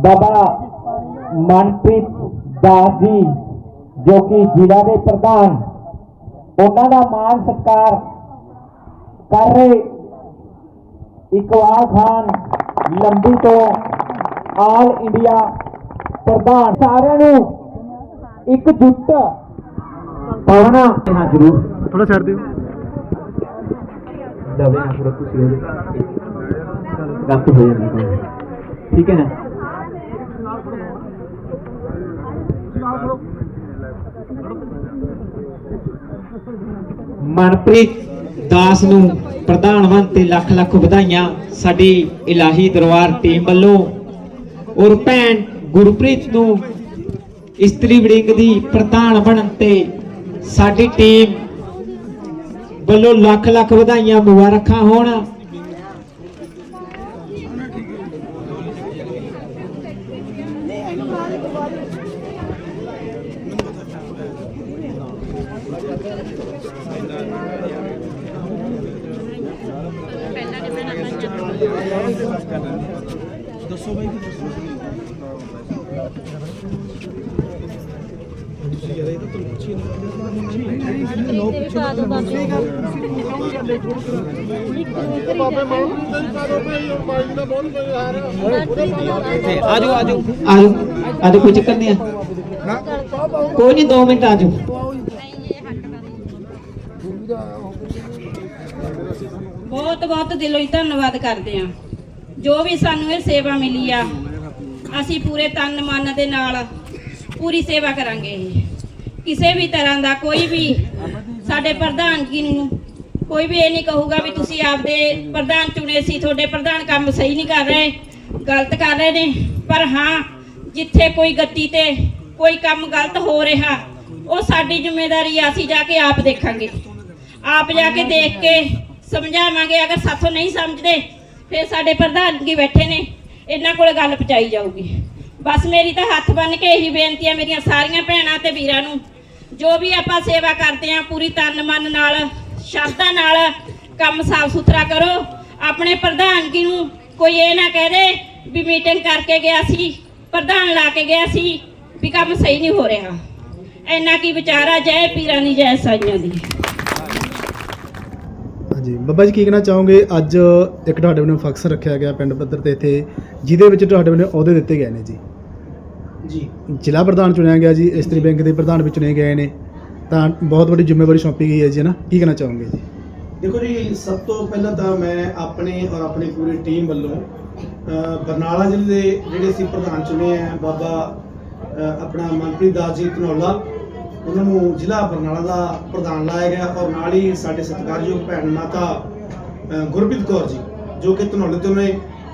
ਬਾਬਾ ਮਨਪ੍ਰੀਤ ਦਾਸ ਜੀ, ਜੋ ਕਿ ਜ਼ਿਲ੍ਹਾ ਦੇ ਪ੍ਰਧਾਨ, ਉਹਨਾਂ ਦਾ ਮਾਨ ਸਤਿਕਾਰ ਕਰ ਰਹੇ ਇਕਬਾਲ ਖਾਨ ਲੰਬੀ ਤੋਂ ਆਲ ਇੰਡੀਆ ਪ੍ਰਧਾਨ ਸਾਰਿਆਂ ਨੂੰ ਇੱਕ ਜੁੱਟ ਪਾਉਣਾ। ਹਾਂ ਜ਼ਰੂਰ। ਥੋੜਾ ਛੱਡ ਦਿਓ। ਦਵੇ ਨਾ ਥੋੜਾ ਤੁਸੀਂ ਉਹਦੇ। ਗਲਤ ਹੋ ਜਾਂਦੀ ਠੀਕ ਹੈ ਨਾ? ਮਨਪ੍ਰੀਤ ਦਾਸ ਨੂੰ ਪ੍ਰਧਾਨ ਬਣ ਤੇ ਲੱਖ ਲੱਖ ਵਧਾਈਆਂ ਸਾਡੀ ਇਲਾਹੀ ਦਰਬਾਰ ਟੀਮ ਵੱਲੋਂ। ਔਰ ਭੈਣ ਗੁਰਪ੍ਰੀਤ ਨੂੰ ਇਸਤਰੀ ਵੜਿੰਗ ਦੀ ਪ੍ਰਧਾਨ ਬਣਨ ਤੇ ਸਾਡੀ ਟੀਮ ਵੱਲੋਂ ਲੱਖ ਲੱਖ ਵਧਾਈਆਂ ਮੁਬਾਰਕਾਂ ਹੋਣ। ਕੋਈ ਚੱਕਰ ਨਹੀਂ ਆ ਕੋਈ ਨਹੀਂ 2 ਮਿੰਟ ਆਜੋ ਬਹੁਤ ਬਹੁਤ ਦਿਲੋਂ ਹੀ ਧੰਨਵਾਦ ਕਰਦੇ ਹਾਂ। ਜੋ ਵੀ ਸਾਨੂੰ ਇਹ ਸੇਵਾ ਮਿਲੀ ਆ ਅਸੀਂ ਪੂਰੇ ਤਨ ਮਨ ਦੇ ਨਾਲ ਪੂਰੀ ਸੇਵਾ ਕਰਾਂਗੇ ਕਿਸੇ ਵੀ ਤਰ੍ਹਾਂ ਦਾ ਕੋਈ ਵੀ ਸਾਡੇ ਪ੍ਰਧਾਨ ਜੀ ਨੂੰ ਕੋਈ ਵੀ ਇਹ ਨਹੀਂ ਕਹੂਗਾ ਵੀ ਤੁਸੀਂ ਆਪਦੇ ਪ੍ਰਧਾਨ ਚੁਣੇ ਸੀ ਤੁਹਾਡੇ ਪ੍ਰਧਾਨ ਕੰਮ ਸਹੀ ਨਹੀਂ ਕਰ ਰਹੇ ਗਲਤ ਕਰ ਰਹੇ ਨੇ। ਪਰ ਹਾਂ ਜਿੱਥੇ ਕੋਈ ਗੱਤੀ ਤੇ ਕੋਈ ਕੰਮ ਗਲਤ ਹੋ ਰਿਹਾ, ਉਹ ਸਾਡੀ ਜ਼ਿੰਮੇਵਾਰੀ ਆ, ਅਸੀਂ ਜਾ ਕੇ ਆਪ ਦੇਖਾਂਗੇ। ਆਪ ਜਾ ਕੇ ਦੇਖ ਕੇ ਸਮਝਾਵਾਂਗੇ, ਅਗਰ ਸਾਥੋਂ ਨਹੀਂ ਸਮਝਦੇ, ਫਿਰ ਸਾਡੇ ਪ੍ਰਧਾਨ ਜੀ ਬੈਠੇ ਨੇ, ਇਹਨਾਂ ਕੋਲ ਗੱਲ ਪਹੁੰਚਾਈ ਜਾਊਗੀ। ਬਸ ਮੇਰੀ ਤਾਂ ਹੱਥ ਬੰਨ ਕੇ ਇਹੀ ਬੇਨਤੀ ਹੈ ਮੇਰੀਆਂ ਸਾਰੀਆਂ ਭੈਣਾਂ ਤੇ ਵੀਰਾਂ ਨੂੰ, ਜੋ ਵੀ ਆਪਾਂ ਸੇਵਾ ਕਰਦੇ ਆ ਪੂਰੀ ਤਨ ਮਨ ਨਾਲ, ਸ਼ਰਧਾ ਨਾਲ ਕੰਮ ਸਾਫ਼ ਸੁਥਰਾ ਕਰੋ। ਆਪਣੇ ਪ੍ਰਧਾਨ ਜੀ ਨੂੰ ਕੋਈ ਇਹ ਨਾ ਕਹਿ ਦੇ ਵੀ ਮੀਟਿੰਗ ਕਰਕੇ ਗਿਆ ਸੀ। ਪ੍ਰਧਾਨ ਲਾ ਕੇ ਗਿਆ ਸੀ ਵੀ ਕੰਮ ਸਹੀ ਨਹੀਂ ਹੋ ਰਿਹਾ। ਇੰਨਾ ਕੀ ਵਿਚਾਰਾ ਜੈ ਪੀਰਾਂ ਦੀ ਜੈ ਸਾਈਆਂ ਦੀ। ਹਾਂਜੀ। ਬੱਬਾ ਜੀ ਕੀ ਕਹਿਣਾ ਚਾਹੋਗੇ? ਅੱਜ ਇੱਕ ਤੁਹਾਡੇ ਵੱਲੋਂ ਫੰਕਸ਼ਨ ਰੱਖਿਆ ਗਿਆ ਪਿੰਡ ਪੱਧਰ ਤੇ ਇੱਥੇ ਜਿਹਦੇ ਵਿੱਚ ਤੁਹਾਡੇ ਵੱਲੋਂ ਅਹੁਦੇ ਦਿੱਤੇ ਗਏ ਨੇ ਜੀ। ਜੀ। ਜ਼ਿਲ੍ਹਾ ਪ੍ਰਧਾਨ ਚੁਣਿਆ ਗਿਆ ਜੀ ਇਸਤਰੀ ਬੈਂਕ ਦੇ ਪ੍ਰਧਾਨ ਵੀ ਚੁਣੇ ਗਏ ਨੇ। ਤਾਂ ਬਹੁਤ ਵੱਡੀ ਜ਼ਿੰਮੇਵਾਰੀ ਸੌਂਪੀ ਗਈ ਹੈ ਜੀ ਨਾ? ਕੀ ਕਹਿਣਾ ਚਾਹੋਗੇ ਜੀ? ਦੇਖੋ ਜੀ ਸਭ ਤੋਂ ਪਹਿਲਾਂ ਤਾਂ ਮੈਂ ਆਪਣੇ ਔਰ ਆਪਣੀ ਪੂਰੀ ਟੀਮ ਵੱਲੋਂ ਬਰਨਾਲਾ ਜ਼ਿਲ੍ਹੇ ਦੇ ਜਿਹੜੇ ਅਸੀਂ ਪ੍ਰਧਾਨ ਚੁਣੇ ਆ, ਬਾਬਾ ਆਪਣਾ ਮਨਪ੍ਰੀਤ ਦਾਸ ਜੀ ਧਨੌਲਾ, ਉਹਨਾਂ ਨੂੰ ਜ਼ਿਲ੍ਹਾ ਬਰਨਾਲਾ ਦਾ ਪ੍ਰਧਾਨ ਲਾਇਆ ਗਿਆ ਔਰ ਨਾਲ ਹੀ ਸਾਡੇ ਸਤਿਕਾਰਯੋਗ ਭੈਣ ਮਾਤਾ ਗੁਰਪ੍ਰੀਤ ਕੌਰ ਜੀ, ਜੋ ਕਿ ਧਨੌਲੇ ਤੋਂ ਨੇ,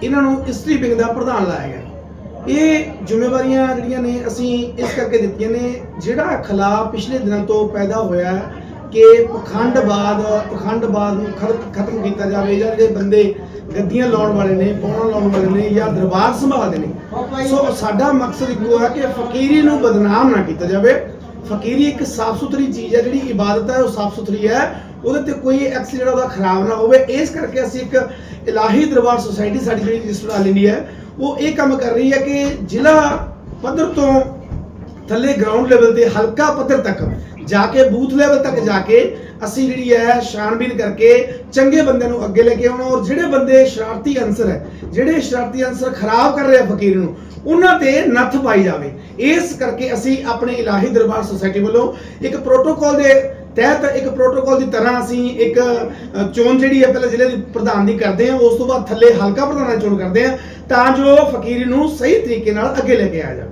ਇਹਨਾਂ ਨੂੰ ਇਸਤਰੀ ਵਿੰਗ ਦਾ ਪ੍ਰਧਾਨ ਲਾਇਆ ਗਿਆ। ਇਹ ਜ਼ਿੰਮੇਵਾਰੀਆਂ ਜਿਹੜੀਆਂ ਨੇ, ਅਸੀਂ ਇਸ ਕਰਕੇ ਦਿੱਤੀਆਂ ਨੇ, ਜਿਹੜਾ ਖਿਲਾਫ ਪਿਛਲੇ ਦਿਨਾਂ ਤੋਂ ਪੈਦਾ ਹੋਇਆ ਹੈ ਕਿ ਪਖੰਡਵਾਦ ਪਖੰਡਵਾਦ ਨੂੰ ਖਤ- ਖਤਮ ਕੀਤਾ ਜਾਵੇ ਜਾਂ ਜਿਹੜੇ ਬੰਦੇ ਗੱਦੀਆਂ ਲਾਉਣ ਵਾਲੇ ਨੇ ਪੌਣਾ ਲਾਉਣ ਵਾਲੇ ਨੇ ਜਾਂ ਦਰਬਾਰ ਸੰਭਾਲਦੇ ਨੇ। ਸੋ ਸਾਡਾ ਮਕਸਦ ਇੱਕੋ ਹੈ ਕਿ ਫਕੀਰੀ ਨੂੰ ਬਦਨਾਮ ਨਾ ਕੀਤਾ ਜਾਵੇ। ਫਕੀਰੀ ਇੱਕ ਸਾਫ਼ ਸੁਥਰੀ ਚੀਜ਼ ਹੈ ਜਿਹੜੀ ਇਬਾਦਤ ਹੈ ਉਹ ਸਾਫ਼ ਸੁਥਰੀ ਹੈ। ਉਹਦੇ ਤੇ ਕੋਈ ਐਕਸ ਜਿਹੜਾ ਉਹਦਾ ਖਰਾਬ ਨਾ ਹੋਵੇ। ਇਸ ਕਰਕੇ ਅਸੀਂ ਇੱਕ ਇਲਾਹੀ ਦਰਬਾਰ ਸੁਸਾਇਟੀ ਸਾਡੀ ਜਿਹੜੀ ਰਜਿਸਟਰ ਵਾਲੀ ਹੈ ਉਹ ਇਹ ਕੰਮ ਕਰ ਰਹੀ ਹੈ ਕਿ ਜ਼ਿਲ੍ਹਾ ਪੱਧਰ ਤੋਂ ਥੱਲੇ ਗਰਾਊਂਡ ਲੈਵਲ ਤੇ ਹਲਕਾ ਪੱਧਰ ਤੱਕ ਜਾ ਕੇ ਬੂਥ ਲੈਵਲ ਤੱਕ ਜਾ ਕੇ ਅਸੀਂ ਜਿਹੜੀ ਹੈ ਛਾਣਬੀਨ ਕਰਕੇ ਚੰਗੇ ਬੰਦਿਆਂ ਨੂੰ ਅੱਗੇ ਲੈ ਕੇ ਆਉਣਾ ਔਰ ਜਿਹੜੇ ਬੰਦੇ ਸ਼ਰਾਰਤੀ ਅਨਸਰ ਹੈ, ਜਿਹੜੇ ਸ਼ਰਾਰਤੀ ਅਨਸਰ ਖਰਾਬ ਕਰ ਰਹੇ ਆ ਫਕੀਰ ਨੂੰ, ਉਹਨਾਂ ਤੇ ਨੱਥ ਪਾਈ ਜਾਵੇ। ਇਸ ਕਰਕੇ ਅਸੀਂ ਆਪਣੇ ਇਲਾਹੀ ਦਰਬਾਰ ਸੁਸਾਇਟੀ ਵੱਲੋਂ ਇੱਕ ਪ੍ਰੋਟੋਕੋਲ ਦੇ ਤਹਿਤ ਇੱਕ ਪ੍ਰੋਟੋਕੋਲ ਦੀ ਤਰ੍ਹਾਂ ਅਸੀਂ ਇੱਕ ਚੋਣ ਜਿਹੜੀ ਹੈ ਪਹਿਲਾਂ ਜ਼ਿਲ੍ਹੇ ਦੀ ਪ੍ਰਧਾਨ ਦੀ ਕਰਦੇ ਹਾਂ, ਉਸ ਤੋਂ ਬਾਅਦ ਥੱਲੇ ਹਲਕਾ ਪ੍ਰਧਾਨ ਦੀ ਚੋਣ ਕਰਦੇ ਹਾਂ, ਤਾਂ ਜੋ ਫਕੀਰ ਨੂੰ ਸਹੀ ਤਰੀਕੇ ਨਾਲ ਅੱਗੇ ਲੈ ਕੇ ਆਇਆ ਜਾਵੇ।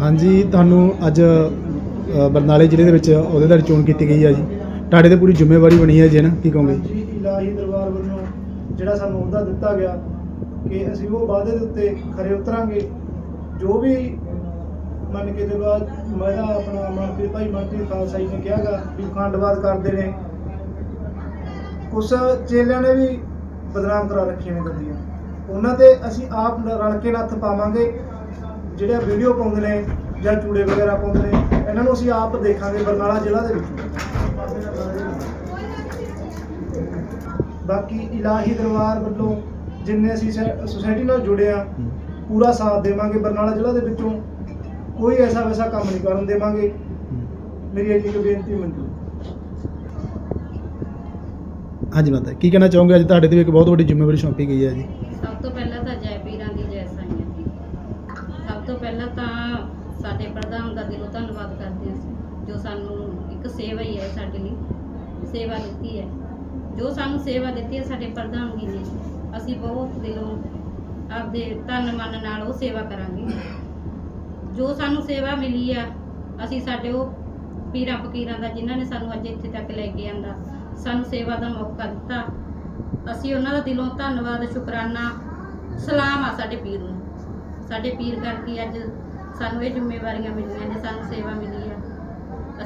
ਹਾਂਜੀ ਤੁਹਾਨੂੰ ਅੱਜ ਅ, ਬਰਨਾਲੇ ਜ਼ਿਲ੍ਹੇ ਦੇ ਵਿੱਚ ਅਹੁਦੇਦਾਰੀ ਚੋਣ ਕੀਤੀ ਗਈ ਹੈ ਜੀ। ਤੁਹਾਡੇ ਤੇ ਪੂਰੀ ਜ਼ਿੰਮੇਵਾਰੀ ਬਣੀ ਹੈ ਜੀ ਨਾ? ਕੀ ਕਹੋਗੇ? ਜੀ ਇਲਾਹੀ ਦਰਬਾਰ ਵੱਲੋਂ ਜਿਹੜਾ ਸਾਨੂੰ ਅਹੁਦਾ ਦਿੱਤਾ ਗਿਆ ਕਿ ਅਸੀਂ ਉਹ ਵਾਅਦੇ ਦੇ ਉੱਤੇ ਖਰੇ ਉਤਰਾਂਗੇ। ਜੋ ਵੀ ਮੰਨ ਕੇ ਚਲੋ ਮੇਰਾ ਆਪਣਾ ਮਨਪ੍ਰੀਤ ਭਾਈ ਮਨਪ੍ਰੀਤ ਖਾਲਸਾ ਜੀ ਨੇ ਕਿਹਾਗਾ ਵੀ ਖੰਡਵਾਦ ਕਰਦੇ ਨੇ। ਕੁਛ ਚੇਲਿਆਂ ਨੇ ਵੀ ਬਦਨਾਮ ਕਰਾ ਰੱਖੀਆਂ ਨੇ ਗੱਦੀਆਂ ਉਹਨਾਂ ਤੇ ਅਸੀਂ ਆਪ ਰਲ ਕੇ ਨੱਥ ਪਾਵਾਂਗੇ। ਜਿਹੜੇ ਵੀਡੀਓ ਪਾਉਂਦੇ ਨੇ ਜਾਂ ਚੂੜੇ ਵਗੈਰਾ ਪਾਉਂਦੇ ਨੇ ਇਹਨਾਂ ਨੂੰ ਅਸੀਂ ਆਪ ਦੇਖਾਂਗੇ ਬਰਨਾਲਾ ਜ਼ਿਲ੍ਹਾ ਦੇ ਵਿੱਚ। ਬਾਕੀ ਇਲਾਹੀ ਦਰਬਾਰ ਵੱਲੋਂ ਜਿੰਨੇ ਅਸੀਂ ਸੁਸਾਇਟੀ ਨਾਲ ਜੁੜੇ ਆ ਪੂਰਾ ਸਾਥ ਦੇਵਾਂਗੇ ਬਰਨਾਲਾ ਜ਼ਿਲ੍ਹਾ ਦੇ ਵਿੱਚੋਂ। ਕੋਈ ਐਸਾ ਵੈਸਾ ਕੰਮ ਨਹੀਂ ਕਰਨ ਦੇਵਾਂਗੇ। ਮੇਰੀ ਇੰਨੀ ਕੁ ਬੇਨਤੀ ਮਨਜ਼ੂਰ ਹਾਂਜੀ ਮਾਤਾ ਕੀ ਕਹਿਣਾ ਚਾਹੋਗੇ? ਅੱਜ ਤੁਹਾਡੇ ਤੇ ਵੀ ਇੱਕ ਬਹੁਤ ਵੱਡੀ ਜ਼ਿੰਮੇਵਾਰੀ ਸੌਂਪੀ ਗਈ ਹੈ ਜੀ। ਸਭ ਤੋਂ ਪਹਿਲਾਂ ਤਾਂ ਜੈ ਸਾਈਆਂ ਦੀ ਸਭ ਤੋਂ ਪਹਿਲਾਂ ਤਾਂ ਸਾਡੇ ਪ੍ਰਧਾਨ ਦਾ ਦਿਲੋਂ ਧੰਨਵਾਦ ਕਰਦੇ ਹਾਂ ਜੋ ਸਾਨੂੰ ਇੱਕ ਸੇਵਾ ਹੀ ਹੈ ਸਾਡੇ ਲਈ। ਸੇਵਾ ਦਿੱਤੀ ਹੈ। ਜੋ ਸਾਨੂੰ ਸੇਵਾ ਦਿੱਤੀ ਹੈ, ਸਾਡੇ ਪ੍ਰਧਾਨ ਜੀ ਨੇ। ਅਸੀਂ ਬਹੁਤ ਦਿਲੋਂ ਆਪਦੇ ਤਨ ਮਨ ਨਾਲ ਉਹ ਸੇਵਾ ਕਰਾਂਗੇ। ਜੋ ਸਾਨੂੰ ਸੇਵਾ ਮਿਲੀ ਆ, ਅਸੀਂ ਸਾਡੇ ਉਹ ਪੀਰਾਂ ਫਕੀਰਾਂ ਦਾ, ਜਿਨ੍ਹਾਂ ਨੇ ਸਾਨੂੰ ਅੱਜ ਇੱਥੇ ਤੱਕ ਲੈ ਕੇ ਆਂਦਾ, ਸਾਨੂੰ ਸੇਵਾ ਦਾ ਮੌਕਾ ਦਿੱਤਾ। ਅਸੀਂ ਉਹਨਾਂ ਦਾ ਦਿਲੋਂ ਧੰਨਵਾਦ, ਸ਼ੁਕਰਾਨਾ, ਸਲਾਮ ਆ ਸਾਡੇ ਪੀਰ ਨੂੰ। ਸਾਡੇ ਪੀਰ ਕਰਕੇ ਅੱਜ ਸਾਨੂੰ ਇਹ ਜ਼ਿੰਮੇਵਾਰੀਆਂ ਮਿਲੀਆਂ ਨੇ, ਸਾਨੂੰ ਸੇਵਾ ਮਿਲੀ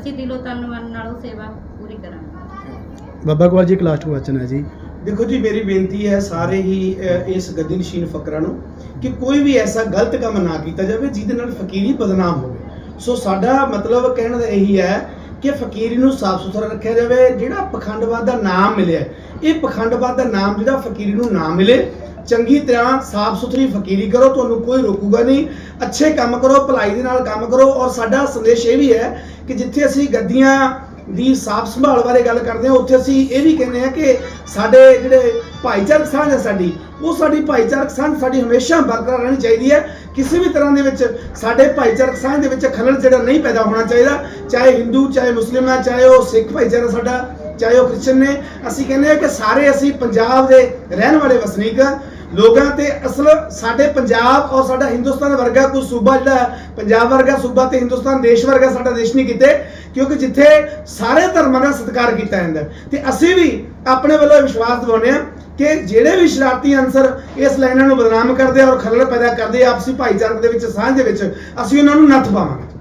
ਅਸੀਂ ਦਿਲੋਂ ਤਨ ਮਨ ਨਾਲ ਉਹ ਸੇਵਾ ਪੂਰੀ ਕਰਾਂਗੇ। ਬਾਬਾ ਕੁਮਾਰ ਜੀ ਇੱਕ ਲਾਸਟ ਕੁਐਸਚਨ ਹੈ ਜੀ। ਦੇਖੋ ਜੀ ਮੇਰੀ ਬੇਨਤੀ ਹੈ ਸਾਰੇ ਹੀ ਅ, ਇਸ ਗੱਦੀ ਨਸ਼ੀਨ ਫਕਰਾਂ ਨੂੰ ਕਿ ਕੋਈ ਵੀ ਐਸਾ ਗਲਤ ਕੰਮ ਨਾ ਕੀਤਾ ਜਾਵੇ ਜਿਹਦੇ ਨਾਲ ਫਕੀਰੀ ਬਦਨਾਮ ਹੋਵੇ। ਸੋ ਸਾਡਾ ਮਤਲਬ ਕਹਿਣ ਦਾ ਇਹੀ ਹੈ ਕਿ ਫਕੀਰੀ ਨੂੰ ਸਾਫ਼ ਸੁਥਰਾ ਰੱਖਿਆ ਜਾਵੇ ਜਿਹੜਾ ਪਖੰਡਵਾਦ ਦਾ ਨਾਮ ਮਿਲਿਆ ਹੈ, ਇਹ ਪਖੰਡਵਾਦ ਦਾ ਨਾਮ ਜਿਹੜਾ ਫਕੀਰੀ ਨੂੰ ਨਾ ਮਿਲੇ ਚੰਗੀ ਤਰ੍ਹਾਂ ਸਾਫ਼ ਸੁਥਰੀ ਫਕੀਰੀ ਕਰੋ, ਤੁਹਾਨੂੰ ਕੋਈ ਰੋਕੂਗਾ ਨਹੀਂ। ਅੱਛੇ ਕੰਮ ਕਰੋ, ਭਲਾਈ ਦੇ ਨਾਲ ਕੰਮ ਕਰੋ। ਔਰ ਸਾਡਾ ਸੰਦੇਸ਼ ਇਹ ਵੀ ਹੈ ਕਿ ਜਿੱਥੇ ਅਸੀਂ ਗੱਦੀਆਂ ਦੀ ਸਾਫ਼ ਸੰਭਾਲ ਬਾਰੇ ਗੱਲ ਕਰਦੇ ਹਾਂ, ਉੱਥੇ ਅਸੀਂ ਇਹ ਵੀ ਕਹਿੰਦੇ ਹਾਂ ਕਿ ਸਾਡੇ ਜਿਹੜੇ ਭਾਈਚਾਰਕ ਸਾਂਝ ਹੈ ਸਾਡੀ, ਉਹ ਸਾਡੀ ਭਾਈਚਾਰਕ ਸਾਂਝ ਸਾਡੀ ਹਮੇਸ਼ਾ ਬਰਕਰਾਰ ਰਹਿਣੀ ਚਾਹੀਦੀ ਹੈ। ਕਿਸੇ ਵੀ ਤਰ੍ਹਾਂ ਦੇ ਵਿੱਚ ਸਾਡੇ ਭਾਈਚਾਰਕ ਸਾਂਝ ਦੇ ਵਿੱਚ ਖਲਲ ਜਿਹੜਾ ਨਹੀਂ ਪੈਦਾ ਹੋਣਾ ਚਾਹੀਦਾ, ਚਾਹੇ ਹਿੰਦੂ, ਚਾਹੇ ਮੁਸਲਿਮ ਹੈ, ਚਾਹੇ ਉਹ ਸਿੱਖ ਭਾਈਚਾਰਾ ਸਾਡਾ, ਚਾਹੇ ਉਹ ਕ੍ਰਿਸਚਨ ਨੇ, ਅਸੀਂ ਕਹਿੰਦੇ ਹਾਂ ਕਿ ਸਾਰੇ ਅਸੀਂ ਪੰਜਾਬ ਦੇ ਰਹਿਣ ਵਾਲੇ ਵਸਨੀਕ ਹਾਂ। ਲੋਕਾਂ ਤੇ ਅਸਲ ਸਾਡੇ ਪੰਜਾਬ ਔਰ ਸਾਡਾ ਹਿੰਦੁਸਤਾਨ ਵਰਗਾ ਕੋਈ ਸੂਬਾ ਜਿਹੜਾ ਪੰਜਾਬ ਵਰਗਾ ਸੂਬਾ ਤੇ ਹਿੰਦੁਸਤਾਨ ਦੇਸ਼ ਵਰਗਾ ਸਾਡਾ ਦੇਸ਼ ਨਹੀਂ ਕਿਤੇ, ਕਿਉਂਕਿ ਜਿੱਥੇ ਸਾਰੇ ਧਰਮਾਂ ਦਾ ਸਤਿਕਾਰ ਕੀਤਾ ਜਾਂਦਾ ਹੈ। ਤੇ ਅਸੀਂ ਵੀ ਆਪਣੇ ਵੱਲੋਂ ਵਿਸ਼ਵਾਸ ਦਿਵਾਉਂਦੇ ਹਾਂ ਕਿ ਜਿਹੜੇ ਵੀ ਸ਼ਰਾਰਤੀ ਅਨਸਰ ਇਸ ਲਾਈਨਾਂ ਨੂੰ ਬਦਨਾਮ ਕਰਦੇ ਆ ਔਰ ਖਲਲ ਪੈਦਾ ਕਰਦੇ ਆ ਆਪਸੀ ਭਾਈਚਾਰਕ ਦੇ ਵਿੱਚ, ਸਾਂਝ ਦੇ ਵਿੱਚ, ਅਸੀਂ ਉਹਨਾਂ ਨੂੰ ਨੱਥ ਪਾਵਾਂਗੇ